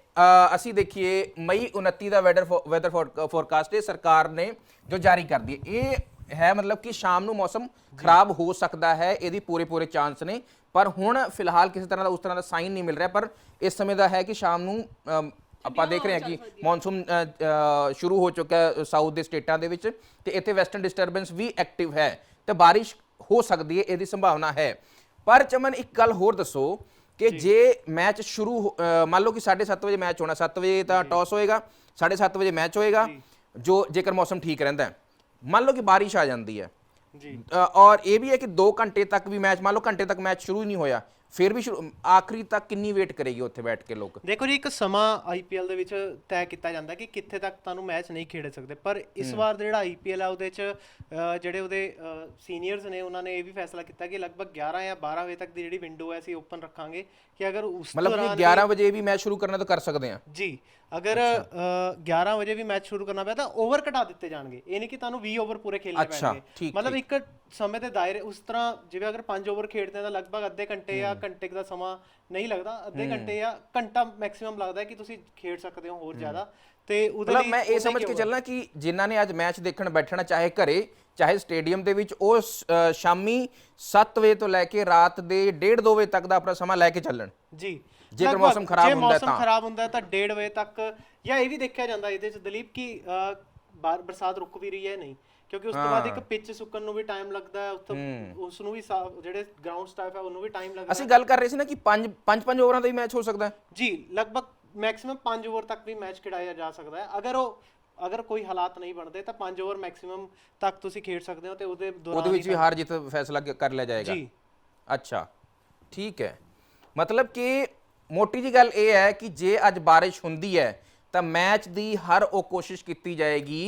ਅਸੀਂ ਦੇਖੀਏ ਮਈ 29 ਦਾ ਵੈਦਰ ਵੈਦਰ ਫੋਰਕਾਸਟ ਇਹ ਸਰਕਾਰ ਨੇ ਜੋ ਜਾਰੀ ਕਰ ਦੀ ਹੈ। ਇਹ ਹੈ ਮਤਲਬ ਕਿ ਸ਼ਾਮ ਨੂੰ ਮੌਸਮ ਖਰਾਬ ਹੋ ਸਕਦਾ ਹੈ ਇਹਦੀ ਪੂਰੇ ਪੂਰੇ ਚਾਂਸ ਨੇ। ਪਰ ਹੁਣ ਫਿਲਹਾਲ ਕਿਸੇ ਤਰ੍ਹਾਂ ਦਾ ਉਸ ਤਰ੍ਹਾਂ ਦਾ ਸਾਈਨ ਨਹੀਂ ਮਿਲ ਰਿਹਾ ਪਰ ਇਸ ਸਮੇਂ ਦਾ ਹੈ ਕਿ ਸ਼ਾਮ ਨੂੰ ਆਪਾਂ ਦੇਖ ਰਹੇ ਹਾਂ ਕਿ ਮੌਨਸੂਨ ਸ਼ੁਰੂ ਹੋ ਚੁੱਕਾ ਹੈ ਸਾਊਥ ਦੇ ਸਟੇਟਾਂ ਦੇ ਵਿੱਚ ਤੇ ਇੱਥੇ ਵੈਸਟਰਨ ਡਿਸਟਰਬੈਂਸ ਵੀ ਐਕਟਿਵ ਹੈ। ਤੇ ਬਾਰਿਸ਼ ਹੋ ਸਕਦੀ ਹੈ ਇਹਦੀ ਸੰਭਾਵਨਾ ਹੈ। ਪਰ ਚਮਨ ਇੱਕ ਗੱਲ ਹੋਰ ਦੱਸੋ ਕਿ ਜੇ। ਮੈਚ ਸ਼ੁਰੂ ਮੰਨ ਲਓ ਕਿ 7:30 ਵਜੇ ਮੈਚ ਹੋਣਾ 7 ਵਜੇ ਤਾਂ ਟਾਸ ਹੋਏਗਾ 7:30 ਵਜੇ ਮੈਚ ਹੋਏਗਾ ਜੋ। ਜੇਕਰ ਮੌਸਮ ਠੀਕ ਰਹਿੰਦਾ ਹੈ। ਮੰਨ ਲਓ ਕਿ ਬਾਰਿਸ਼ ਆ ਜਾਂਦੀ ਹੈ। ਜੀ। ਔਰ ਇਹ ਵੀ ਹੈ ਕਿ 2 ਘੰਟੇ ਤੱਕ ਵੀ ਮੈਚ ਮੰਨ ਲਓ ਘੰਟੇ ਤੱਕ ਮੈਚ ਸ਼ੁਰੂ ਹੀ ਨਹੀਂ ਹੋਇਆ ਫਿਰ ਵੀ ਸ਼ੁਰੂ- ਆਖਰੀ ਤੱਕ ਕਿੰਨੀ ਵੇਟ ਕਰੇਗੀ ਉੱਥੇ ਬੈਠ ਕੇ ਲੋਕ? ਦੇਖੋ ਜੀ ਇੱਕ ਸਮਾਂ ਆਈਪੀਐਲ ਦੇ ਵਿੱਚ ਤੈਅ ਕੀਤਾ ਜਾਂਦਾ ਕਿ ਕਿੱਥੇ ਤੱਕ ਤੁਹਾਨੂੰ ਮੈਚ ਨਹੀਂ ਖੇਡ ਸਕਦੇ। ਪਰ ਇਸ ਵਾਰ ਦਾ ਜਿਹੜਾ ਆਈਪੀਐਲ ਆ ਉਹਦੇ ਚ ਅ, ਜਿਹੜੇ ਉਹਦੇ ਸੀਨੀਅਰਸ ਨੇ ਉਹਨਾਂ ਨੇ ਇਹ ਵੀ ਫੈਸਲਾ ਕੀਤਾ ਕਿ ਲਗਭਗ 11 ਜਾਂ 12 ਵਜੇ ਤੱਕ ਦੀ ਜਿਹੜੀ ਵਿੰਡੋ ਹੈ ਅਸੀਂ ਓਪਨ ਰੱਖਾਂਗੇ ਕਿ ਅਗਰ ਉਸ ਮਤਲਬ ਕਿ 11 ਵਜੇ ਵੀ ਮੈਚ ਸ਼ੁਰੂ ਕਰਨਾ ਤਾਂ ਕਰ ਸਕਦੇ ਆ ਜੀ ਅਗਰ ਅ, 11 ਵਜੇ ਵੀ ਮੈਚ ਸ਼ੁਰੂ ਕਰਨਾ ਪਿਆ ਤਾਂ ਓਵਰ ਘਟਾ ਦਿੱਤੇ ਜਾਣਗੇ। ਇਹ ਨਹੀਂ ਕਿ ਤੁਹਾਨੂੰ 20 ਓਵਰ ਪੂਰੇ ਅੱਛਾ, ਪੈਣਗੇ। ਮਤਲਬ ਇੱਕ ਸਮੇਂ ਦੇ ਦਾਇਰੇ ਉਸ ਤਰ੍ਹਾਂ ਜਿਵੇਂ ਅਗਰ 5 ਓਵਰ ਖੇਡਦੇ ਆ ਤਾਂ ਲਗਭਗ ਅੱਧੇ ਘੰਟੇ ਜਾਂ ਘੰਟੇ ਦਾ ਸਮਾਂ ਨਹੀਂ ਲੱਗਦਾ ਅੱਧੇ ਘੰਟੇ ਜਾਂ ਘੰਟਾ ਮੈਕਸਿਮਮ ਲੱਗਦਾ ਕਿ ਤੁਸੀਂ ਖੇਡ ਸਕਦੇ ਹੋ ਹੋਰ ਜ਼ਿਆਦਾ। ਤੇ ਉਹਦੇ ਲਈ ਮੈਂ ਇਹ ਸਮਝ ਕੇ ਚੱਲਣਾ ਕਿ ਜਿਨ੍ਹਾਂ ਨੇ ਅੱਜ ਮੈਚ ਦੇਖਣ ਬੈਠਣਾ ਚਾਹੇ ਘਰੇ ਚਾਹੇ ਸਟੇਡੀਅਮ ਦੇ ਵਿੱਚ ਉਹ ਸ਼ਾਮੀ 7 ਵਜੇ ਤੋਂ ਲੈ ਕੇ ਰਾਤ ਦੇ 1:30 2 ਵਜੇ ਤੱਕ ਦਾ ਆਪਣਾ ਸਮਾਂ ਲੈ ਕੇ ਚੱਲਣ। ਜੀ। ਜੇਕਰ ਮੌਸਮ ਖਰਾਬ ਜੇ ਹੁੰਦਾ ਹੈ ਮੌਸਮ ਤਾਂ। ਖਰਾਬ ਹੁੰਦਾ ਤਾਂ 1:30 ਵਜੇ ਤੱਕ ਜਾਂ ਇਹ ਵੀ ਦੇਖਿਆ ਜਾਂਦਾ ਇਹਦੇ ਚ ਦਲੀਪ ਕਿ ਬਰਸਾਤ ਰੁਕ ਵੀ ਰਹੀ ਹੈ ਨਹੀਂ? ਕਿਉਂਕਿ ਉਸ ਤੋਂ ਬਾਅਦ ਇੱਕ ਪਿੱਚ ਸੁੱਕਣ ਨੂੰ ਵੀ ਟਾਈਮ ਲੱਗਦਾ ਹੈ ਉੱਥੇ ਉਸ ਨੂੰ ਵੀ ਜਿਹੜੇ ਗਰਾਊਂਡ ਸਟਾਫ ਹੈ ਉਹਨੂੰ ਵੀ ਟਾਈਮ ਲੱਗਦਾ ਅਸੀਂ ਗੱਲ ਕਰ ਰਹੇ ਸੀ ਨਾ ਕਿ 5 5 5 ਓਵਰਾਂ ਦਾ ਹੀ ਮੈਚ ਹੋ ਸਕਦਾ ਹੈ। ਜੀ ਲਗਭਗ ਮੈਕਸਿਮਮ 5 ਓਵਰ ਤੱਕ ਵੀ ਮੈਚ ਖਿਡਾਇਆ ਜਾ ਸਕਦਾ ਹੈ। ਅਗਰ ਉਹ ਅਗਰ ਕੋਈ ਹਾਲਾਤ ਨਹੀਂ ਬਣਦੇ ਤਾਂ 5 ਓਵਰ ਮੈਕਸਿਮਮ ਤੱਕ ਤੁਸੀਂ ਖੇਡ ਸਕਦੇ ਹੋ ਤੇ ਉਹਦੇ ਦੌਰਾਨ ਉਹਦੇ ਵਿੱਚ ਵੀ ਹਾਰ ਜਿੱਤ ਫੈਸਲਾ ਕਰ ਲਿਆ ਜਾਏਗਾ। ਜੀ। ਅੱਛਾ ਠੀਕ ਹੈ। ਮਤਲਬ ਕਿ ਮੋਟੀ ਜੀ ਗੱਲ ਇਹ ਹੈ ਕਿ ਜੇ ਅੱਜ ਬਾਰਿਸ਼ ਹੁੰਦੀ ਹੈ ਤਾਂ ਮੈਚ ਦੀ ਹਰ ਉਹ ਕੋਸ਼ਿਸ਼ ਕੀਤੀ ਜਾਏਗੀ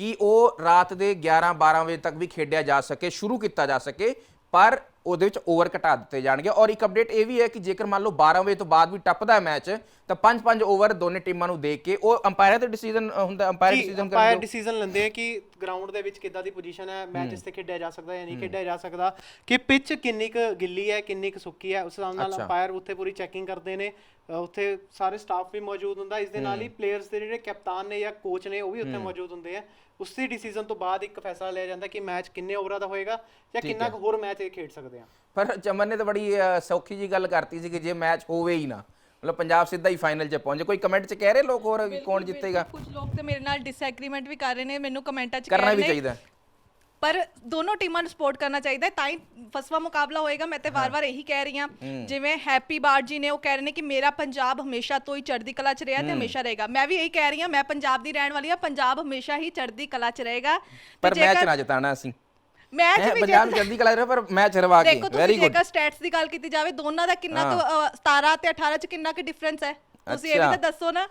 ਕਿ ਉਹ ਰਾਤ ਦੇ 11 12 ਵਜੇ ਤੱਕ ਵੀ ਖੇਡਿਆ ਜਾ ਸਕੇ, ਸ਼ੁਰੂ ਕੀਤਾ ਜਾ ਸਕੇ, ਪਰ ਉਹਦੇ ਵਿੱਚ ਓਵਰ ਘਟਾ ਦਿੱਤੇ ਜਾਣਗੇ। ਔਰ ਇੱਕ ਅਪਡੇਟ ਇਹ ਵੀ ਹੈ ਕਿ ਜੇਕਰ ਮੰਨ ਲਓ 12 ਵਜੇ ਤੋਂ ਬਾਅਦ ਵੀ ਟੱਪਦਾ ਹੈ ਮੈਚ ਤਾਂ 5-5 ਓਵਰ ਦੋਨੇ ਟੀਮਾਂ ਨੂੰ ਦੇ ਕੇ ਉਹ ਅੰਪਾਇਰ ਦੇ ਡਿਸੀਜਨ ਹੁੰਦਾ ਅੰਪਾਇਰ ਡਿਸੀਜਨ ਅੰਪਾਇਰ ਕਰਦੇ ਡਿਸੀਜਨ ਲੈਂਦੇ ਆ ਕਿ ਗਰਾਊਂਡ ਦੇ ਵਿੱਚ ਕਿੱਦਾਂ ਦੀ ਪੋਜੀਸ਼ਨ ਹੈ ਮੈਚ ਇਸ ਤੇ ਖੇਡਿਆ ਜਾ ਸਕਦਾ ਹੈ ਜਾਂ ਨਹੀਂ ਖੇਡਿਆ ਜਾ ਸਕਦਾ ਕਿ ਪਿਚ ਕਿੰਨੀ ਕੁ ਗਿੱਲੀ ਹੈ ਕਿੰਨੀ ਕੁ ਸੁੱਕੀ ਹੈ ਉਸ ਹਿਸਾਬ ਨਾਲ। ਅੰਪਾਇਰ ਉੱਥੇ ਪੂਰੀ ਚੈਕਿੰਗ ਕਰਦੇ ਨੇ। ਉੱਥੇ ਸਾਰੇ ਸਟਾਫ ਵੀ ਮੌਜੂਦ ਹੁੰਦਾ ਇਸ ਦੇ ਨਾਲ ਹੀ ਪਲੇਅਰਸ ਦੇ ਜਿਹੜੇ ਕਪਤਾਨ ਨੇ ਜਾਂ ਕੋਚ ਨੇ ਉਹ ਵੀ ਉੱਥੇ ਮੌਜੂਦ ਹੁੰਦੇ ਆ। ਉਸੇ ਡਿਸੀਜਨ ਤੋਂ ਬਾਅਦ ਇੱਕ ਫੈਸਲਾ ਲਿਆ ਜਾਂਦਾ ਕਿ ਮੈਚ ਕਿੰਨੇ ਓਵਰਾਂ ਦਾ ਹੋਏਗਾ ਜਾਂ ਕਿੰਨਾ ਕੁ ਹੋਰ ਮੈਚ ਇਹ ਖੇਡ ਸਕਦੇ। ਆ ਪਰ ਚਮਨ ਨੇ ਤਾਂ ਬੜੀ ਅ, ਸੌਖੀ ਜੀ ਗੱਲ ਕਰਤੀ ਸੀ ਕਿ ਜੇ ਮੈਚ ਹੋਵੇ ਹੀ ਨਾ। ਮਤਲਬ ਪੰਜਾਬ ਸਿੱਧਾ ਹੀ ਫਾਈਨਲ 'ਚ ਪਹੁੰਚੇ ਕੋਈ ਕਮੈਂਟ 'ਚ ਕਹਿ ਰਹੇ ਲੋਕ ਹੋਰ ਕਿ ਕੌਣ ਜਿੱਤੇਗਾ? ਕੁਝ ਲੋਕ ਤੇ ਮੇਰੇ ਨਾਲ ਡਿਸਐਗਰੀਮੈਂਟ ਵੀ ਕਰ ਰਹੇ ਨੇ ਮੈਨੂੰ ਕਮੈਂਟਾਂ 'ਚ ਕਹਿ ਕਰਨਾ ਰਹੇ ਵੀ ਨੇ। ਚਾਹੀਦਾ। ਪਰ ਦੋਨੋਂ ਟੀਮਾਂ ਨੂੰ ਸਪੋਰਟ ਕਰਨਾ ਚਾਹੀਦਾ ਹੈ ਤਾਂ ਹੀ ਫਸਵਾ ਮੁਕਾਬਲਾ ਹੋਏਗਾ। ਮੈਂ ਤੇ ਵਾਰ-ਵਾਰ ਇਹੀ ਕਹਿ ਰਹੀ ਹਾਂ ਜਿਵੇਂ ਹੈਪੀ ਬਾਰ ਜੀ ਨੇ ਉਹ ਕਹਿ ਰਹੇ ਨੇ ਕਿ ਮੇਰਾ ਪੰਜਾਬ ਹਮੇਸ਼ਾ ਤੋਂ ਹੀ ਚੜ੍ਹਦੀ ਕਲਾ 'ਚ ਰਿਹਾ ਤੇ ਹਮੇਸ਼ਾ ਰਹੇਗਾ। ਮੈਂ ਵੀ ਇਹੀ ਕਹਿ ਰਹੀ ਹਾਂ ਮੈਂ ਪੰਜਾਬ ਦੀ ਰਹਿਣ ਵਾਲੀ ਹਾਂ ਪੰਜਾਬ ਹਮੇਸ਼ਾ ਹੀ ਚੜ੍ਹਦੀ ਕਲਾ 'ਚ ਰਹੇਗਾ। ਤੇ ਪਰ ਮੈਚ ਜੇਕਰ- ਨਾ ਜਿਤਾਣਾ ਅਸੀਂ। ਮੈਚ ਵੀ ਪੰਜਾਬ ਜਲਦੀ ਕਲਾ ਰਿਹਾ ਪਰ ਮੈਚ ਹਰਵਾ ਕੇ ਦੇਖੋ ਵੈਰੀ ਗੁੱਡ ਜੇਕਰ ਸਟੈਟਸ ਦੀ ਗੱਲ ਕੀਤੀ ਜਾਵੇ ਦੋਨਾਂ ਦਾ ਕਿੰਨਾ ਕੁ, ਅ, 17 ਤੇ 18 ਚ ਕਿੰਨਾ ਕੁ ਡਿਫਰੈਂਸ ਹੈ? ਤੁਸੀਂ ਇਹ ਵੀ ਅੱਛਾ। ਤਾਂ ਦੱਸੋ ਨਾ।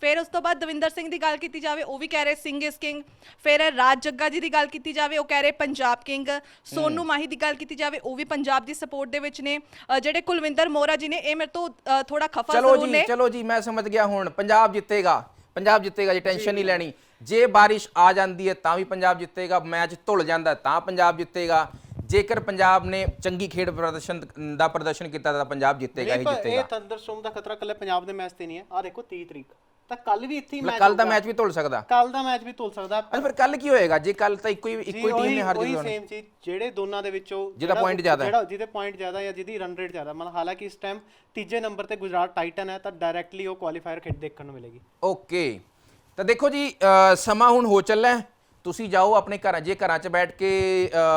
ਫਿਰ ਉਸ ਤੋਂ ਬਾਅਦ ਦਵਿੰਦਰ ਸਿੰਘ ਦੀ ਗੱਲ ਕੀਤੀ ਜਾਵੇ ਉਹ ਵੀ ਕਹਿ ਰਹੇ ਸਿੰਘ ਇਸ ਕਿੰਗ ਫਿਰ ਰਾਜ ਜੱਗਾ ਜੀ ਦੀ ਗੱਲ ਕੀਤੀ ਜਾਵੇ ਉਹ ਕਹਿ ਰਹੇ ਪੰਜਾਬ ਕਿੰਗ ਸੋਨੂ ਮਾਹੀ ਦੀ ਗੱਲ ਕੀਤੀ ਜਾਵੇ ਉਹ ਵੀ ਪੰਜਾਬ ਦੀ ਸਪੋਰਟ ਦੇ ਵਿੱਚ ਨੇ। ਅ, ਜਿਹੜੇ ਕੁਲਵਿੰਦਰ ਮੋਰਾ ਜੀ ਨੇ ਇਹ ਮੇਰੇ ਤੋਂ ਅ, ਥੋੜਾ ਖਫਾ ਚਲੋ ਜ਼ਰੂਰ ਜੀ ਨੇ। ਚਲੋ ਜੀ ਮੈਂ ਸਮਝ ਗਿਆ ਹੁਣ। ਪੰਜਾਬ ਜਿੱਤੇਗਾ। ਪੰਜਾਬ ਜਿੱਤੇਗਾ ਜੀ ਟੈਨਸ਼ਨ ਨਹੀਂ ਲੈਣੀ। ਜੇ ਬਾਰਿਸ਼ ਆ ਜਾਂਦੀ ਹੈ ਤਾਂ ਵੀ ਪੰਜਾਬ ਜਿੱਤੇਗਾ ਮੈਚ ਧੁਲ ਜਾਂਦਾ ਤਾਂ ਪੰਜਾਬ ਜਿੱਤੇਗਾ। ਜੇਕਰ ਪੰਜਾਬ ਨੇ ਚੰਗੀ ਖੇਡ ਪ੍ਰਦਰਸ਼ਨ ਦਾ ਪ੍ਰਦਰਸ਼ਨ ਕੀਤਾ ਤਾਂ ਪੰਜਾਬ ਜਿੱਤੇਗਾ ਹੀ ਪਰ ਇਹ ਜਿੱਤੇਗਾ। ਥੰਡਰਸਟੋਰਮ ਦਾ ਖਤਰਾ ਕੱਲੇ ਪੰਜਾਬ ਦੇ ਮੈਚ ਤੇ ਨਹੀਂ ਹੈ। ਆ ਦੇਖੋ 30 ਤਰੀਕ। ਤਾਂ ਕੱਲ ਵੀ ਇੱਥੇ ਹੀ ਮੈਚ ਕੱਲ ਦਾ ਮੈਚ ਵੀ ਧੁਲ ਸਕਦਾ। ਕੱਲ ਦਾ ਮੈਚ ਵੀ ਧੁਲ ਸਕਦਾ। ਅੱਛਾ ਫਿਰ ਕੱਲ ਕੀ ਹੋਏਗਾ? ਜੇ ਕੱਲ ਤਾਂ ਇੱਕੋ ਹੀ ਇੱਕੋ ਹੀ ਟੀਮ ਨੇ ਹਾਰ ਉਹੀ ਜਿੱਤਣਾ ਸੇਮ ਚੀਜ਼। ਜਿਹੜੇ ਦੋਨਾਂ ਦੇ ਵਿੱਚੋਂ ਜਿਹਦਾ ਜਿਹੜਾ- point ਜ਼ਿਆਦਾ ਹੈ। ਜਿਹੜਾ ਜਿਹਦੇ ਪੁਆਇੰਟ ਜ਼ਿਆਦਾ ਜਾਂ ਜਿਹਦੀ ਰਨ ਰੇਟ ਜ਼ਿਆਦਾ। ਮਤਲਬ ਹਾਲਾਂਕਿ ਇਸ ਟਾਈਮ ਤੀਜੇ ਨੰਬਰ ਤੇ ਗੁਜਰਾਤ ਟਾਈਟਨ ਹੈ ਤਾਂ ਡਾਇਰੈਕਟਲੀ ਉਹ ਕੁਆਲੀਫਾਇਰ ਖੇਡ ਦੇਖਣ ਨੂੰ ਮਿਲੇਗੀ। ਓਕੇ ਤਾਂ ਦੇਖੋ ਜੀ ਸਮਾਂ ਹੁਣ ਹੋ ਚੱਲਾ ਤੁਸੀਂ ਜਾਓ ਆਪਣੇ ਘਰਾਂ ਜੇ ਘਰਾਂ 'ਚ ਬੈਠ ਕੇ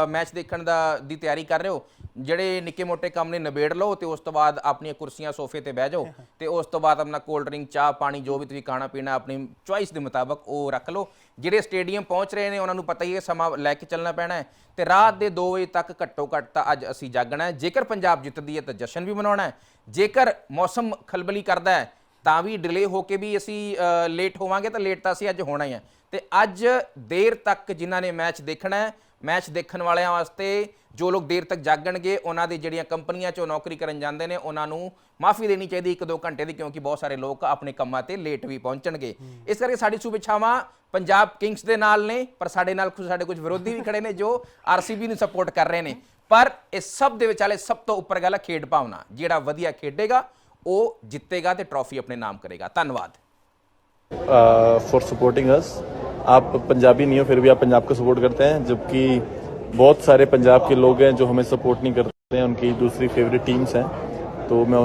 ਮੈਚ ਦੇਖਣ ਦਾ ਦੀ ਤਿਆਰੀ ਕਰ ਰਹੇ ਹੋ ਜਿਹੜੇ ਨਿੱਕੇ ਮੋਟੇ ਕੰਮ ਨੇ ਨਿਬੇੜ ਲਓ ਤੇ ਉਸ ਤੋਂ ਬਾਅਦ ਆਪਣੀਆਂ ਕੁਰਸੀਆਂ ਸੋਫੇ ਤੇ ਬਹਿ ਜਾਓ ਤੇ ਉਸ ਤੋਂ ਬਾਅਦ ਆਪਣਾ ਕੋਲਡ ਡਰਿੰਕ ਚਾਹ ਪਾਣੀ ਜੋ ਵੀ ਤੁਸੀਂ ਖਾਣਾ ਪੀਣਾ ਆਪਣੀ ਚੁਆਇਸ ਦੇ ਮੁਤਾਬਕ ਉਹ ਰੱਖ ਲਓ। ਜਿਹੜੇ ਸਟੇਡੀਅਮ ਪਹੁੰਚ ਰਹੇ ਨੇ ਉਹਨਾਂ ਨੂੰ ਪਤਾ ਹੀ ਹੈ ਸਮਾਂ ਲੈ ਕੇ ਚੱਲਣਾ ਪੈਣਾ ਹੈ। ਤੇ ਰਾਤ ਦੇ 2 ਵਜੇ ਤੱਕ ਘੱਟੋ ਘੱਟ ਤਾਂ ਅੱਜ ਅਸੀਂ ਜਾਗਣਾ ਹੈ। ਜੇਕਰ ਪੰਜਾਬ ਜਿੱਤਦੀ ਹੈ ਤਾਂ ਜਸ਼ਨ ਵੀ ਮਨਾਉਣਾ ਹੈ। ਜੇਕਰ ਮੌਸਮ ਖਲਬਲੀ ਕਰਦਾ ਹੈ ਤਾਂ ਵੀ ਡਿਲੇ ਹੋ ਕੇ ਵੀ ਅਸੀਂ ਲੇਟ ਹੋਵਾਂਗੇ ਤਾਂ ਲੇਟ ਤਾਂ ਅਸੀਂ ਅੱਜ ਹੋਣਾ ਹੀ ਹੈ। ਤੇ ਅੱਜ ਦੇਰ ਤੱਕ ਜਿਨ੍ਹਾਂ ਨੇ ਮੈਚ ਦੇਖਣਾ ਹੈ ਮੈਚ ਦੇਖਣ ਵਾਲਿਆਂ ਵਾਸਤੇ ਜੋ ਲੋਕ ਦੇਰ ਤੱਕ ਜਾਗਣਗੇ, ਉਹਨਾਂ ਦੀ ਜਿਹੜੀਆਂ ਕੰਪਨੀਆਂ 'ਚੋਂ ਨੌਕਰੀ ਕਰਨ ਜਾਂਦੇ ਨੇ, ਉਹਨਾਂ ਨੂੰ ਮਾਫੀ ਦੇਣੀ ਚਾਹੀਦੀ 1-2 ਘੰਟੇ ਦੀ, ਕਿਉਂਕਿ ਬਹੁਤ ਸਾਰੇ ਲੋਕ ਆਪਣੇ ਕੰਮਾਂ ਤੇ ਲੇਟ ਵੀ ਪਹੁੰਚਣਗੇ। ਇਸ ਕਰਕੇ ਸਾਡੀ ਸੁਭਿਛਾਵਾਂ ਪੰਜਾਬ ਕਿੰਗਸ ਦੇ ਨਾਲ ਨੇ, ਪਰ ਸਾਡੇ ਨਾਲ ਕੁਝ ਸਾਡੇ ਕੁਝ ਵਿਰੋਧੀ ਵੀ ਖੜੇ ਨੇ ਜੋ ਆਰਸੀਬੀ ਨੂੰ ਸਪੋਰਟ ਕਰ ਰਹੇ ਨੇ। ਪਰ ਇਸ ਸਭ ਦੇ ਵਿਚਾਲੇ ਸਭ ਤੋਂ ਉੱਪਰ ਗੱਲ ਹੈ ਖੇਡ ਭਾਵਨਾ, ਜਿਹੜਾ ਵਧੀਆ ਖੇਡੇਗਾ, ਉਹ ਜਿੱਤੇਗਾ ਤੇ ਟਰੋਫੀ ਆਪਣੇ ਨਾਮ ਕਰੇਗਾ। ਧੰਨਵਾਦ। फॉर सपोर्टिंग अस आप पंजाबी नहीं हो फिर भी आप पंजाब को सपोर्ट करते हैं जबकि बहुत सारे पंजाब के लोग हैं जो हमें सपोर्ट नहीं करते हैं उनकी दूसरी फेवरेट टीम्स हैं तो मैं उन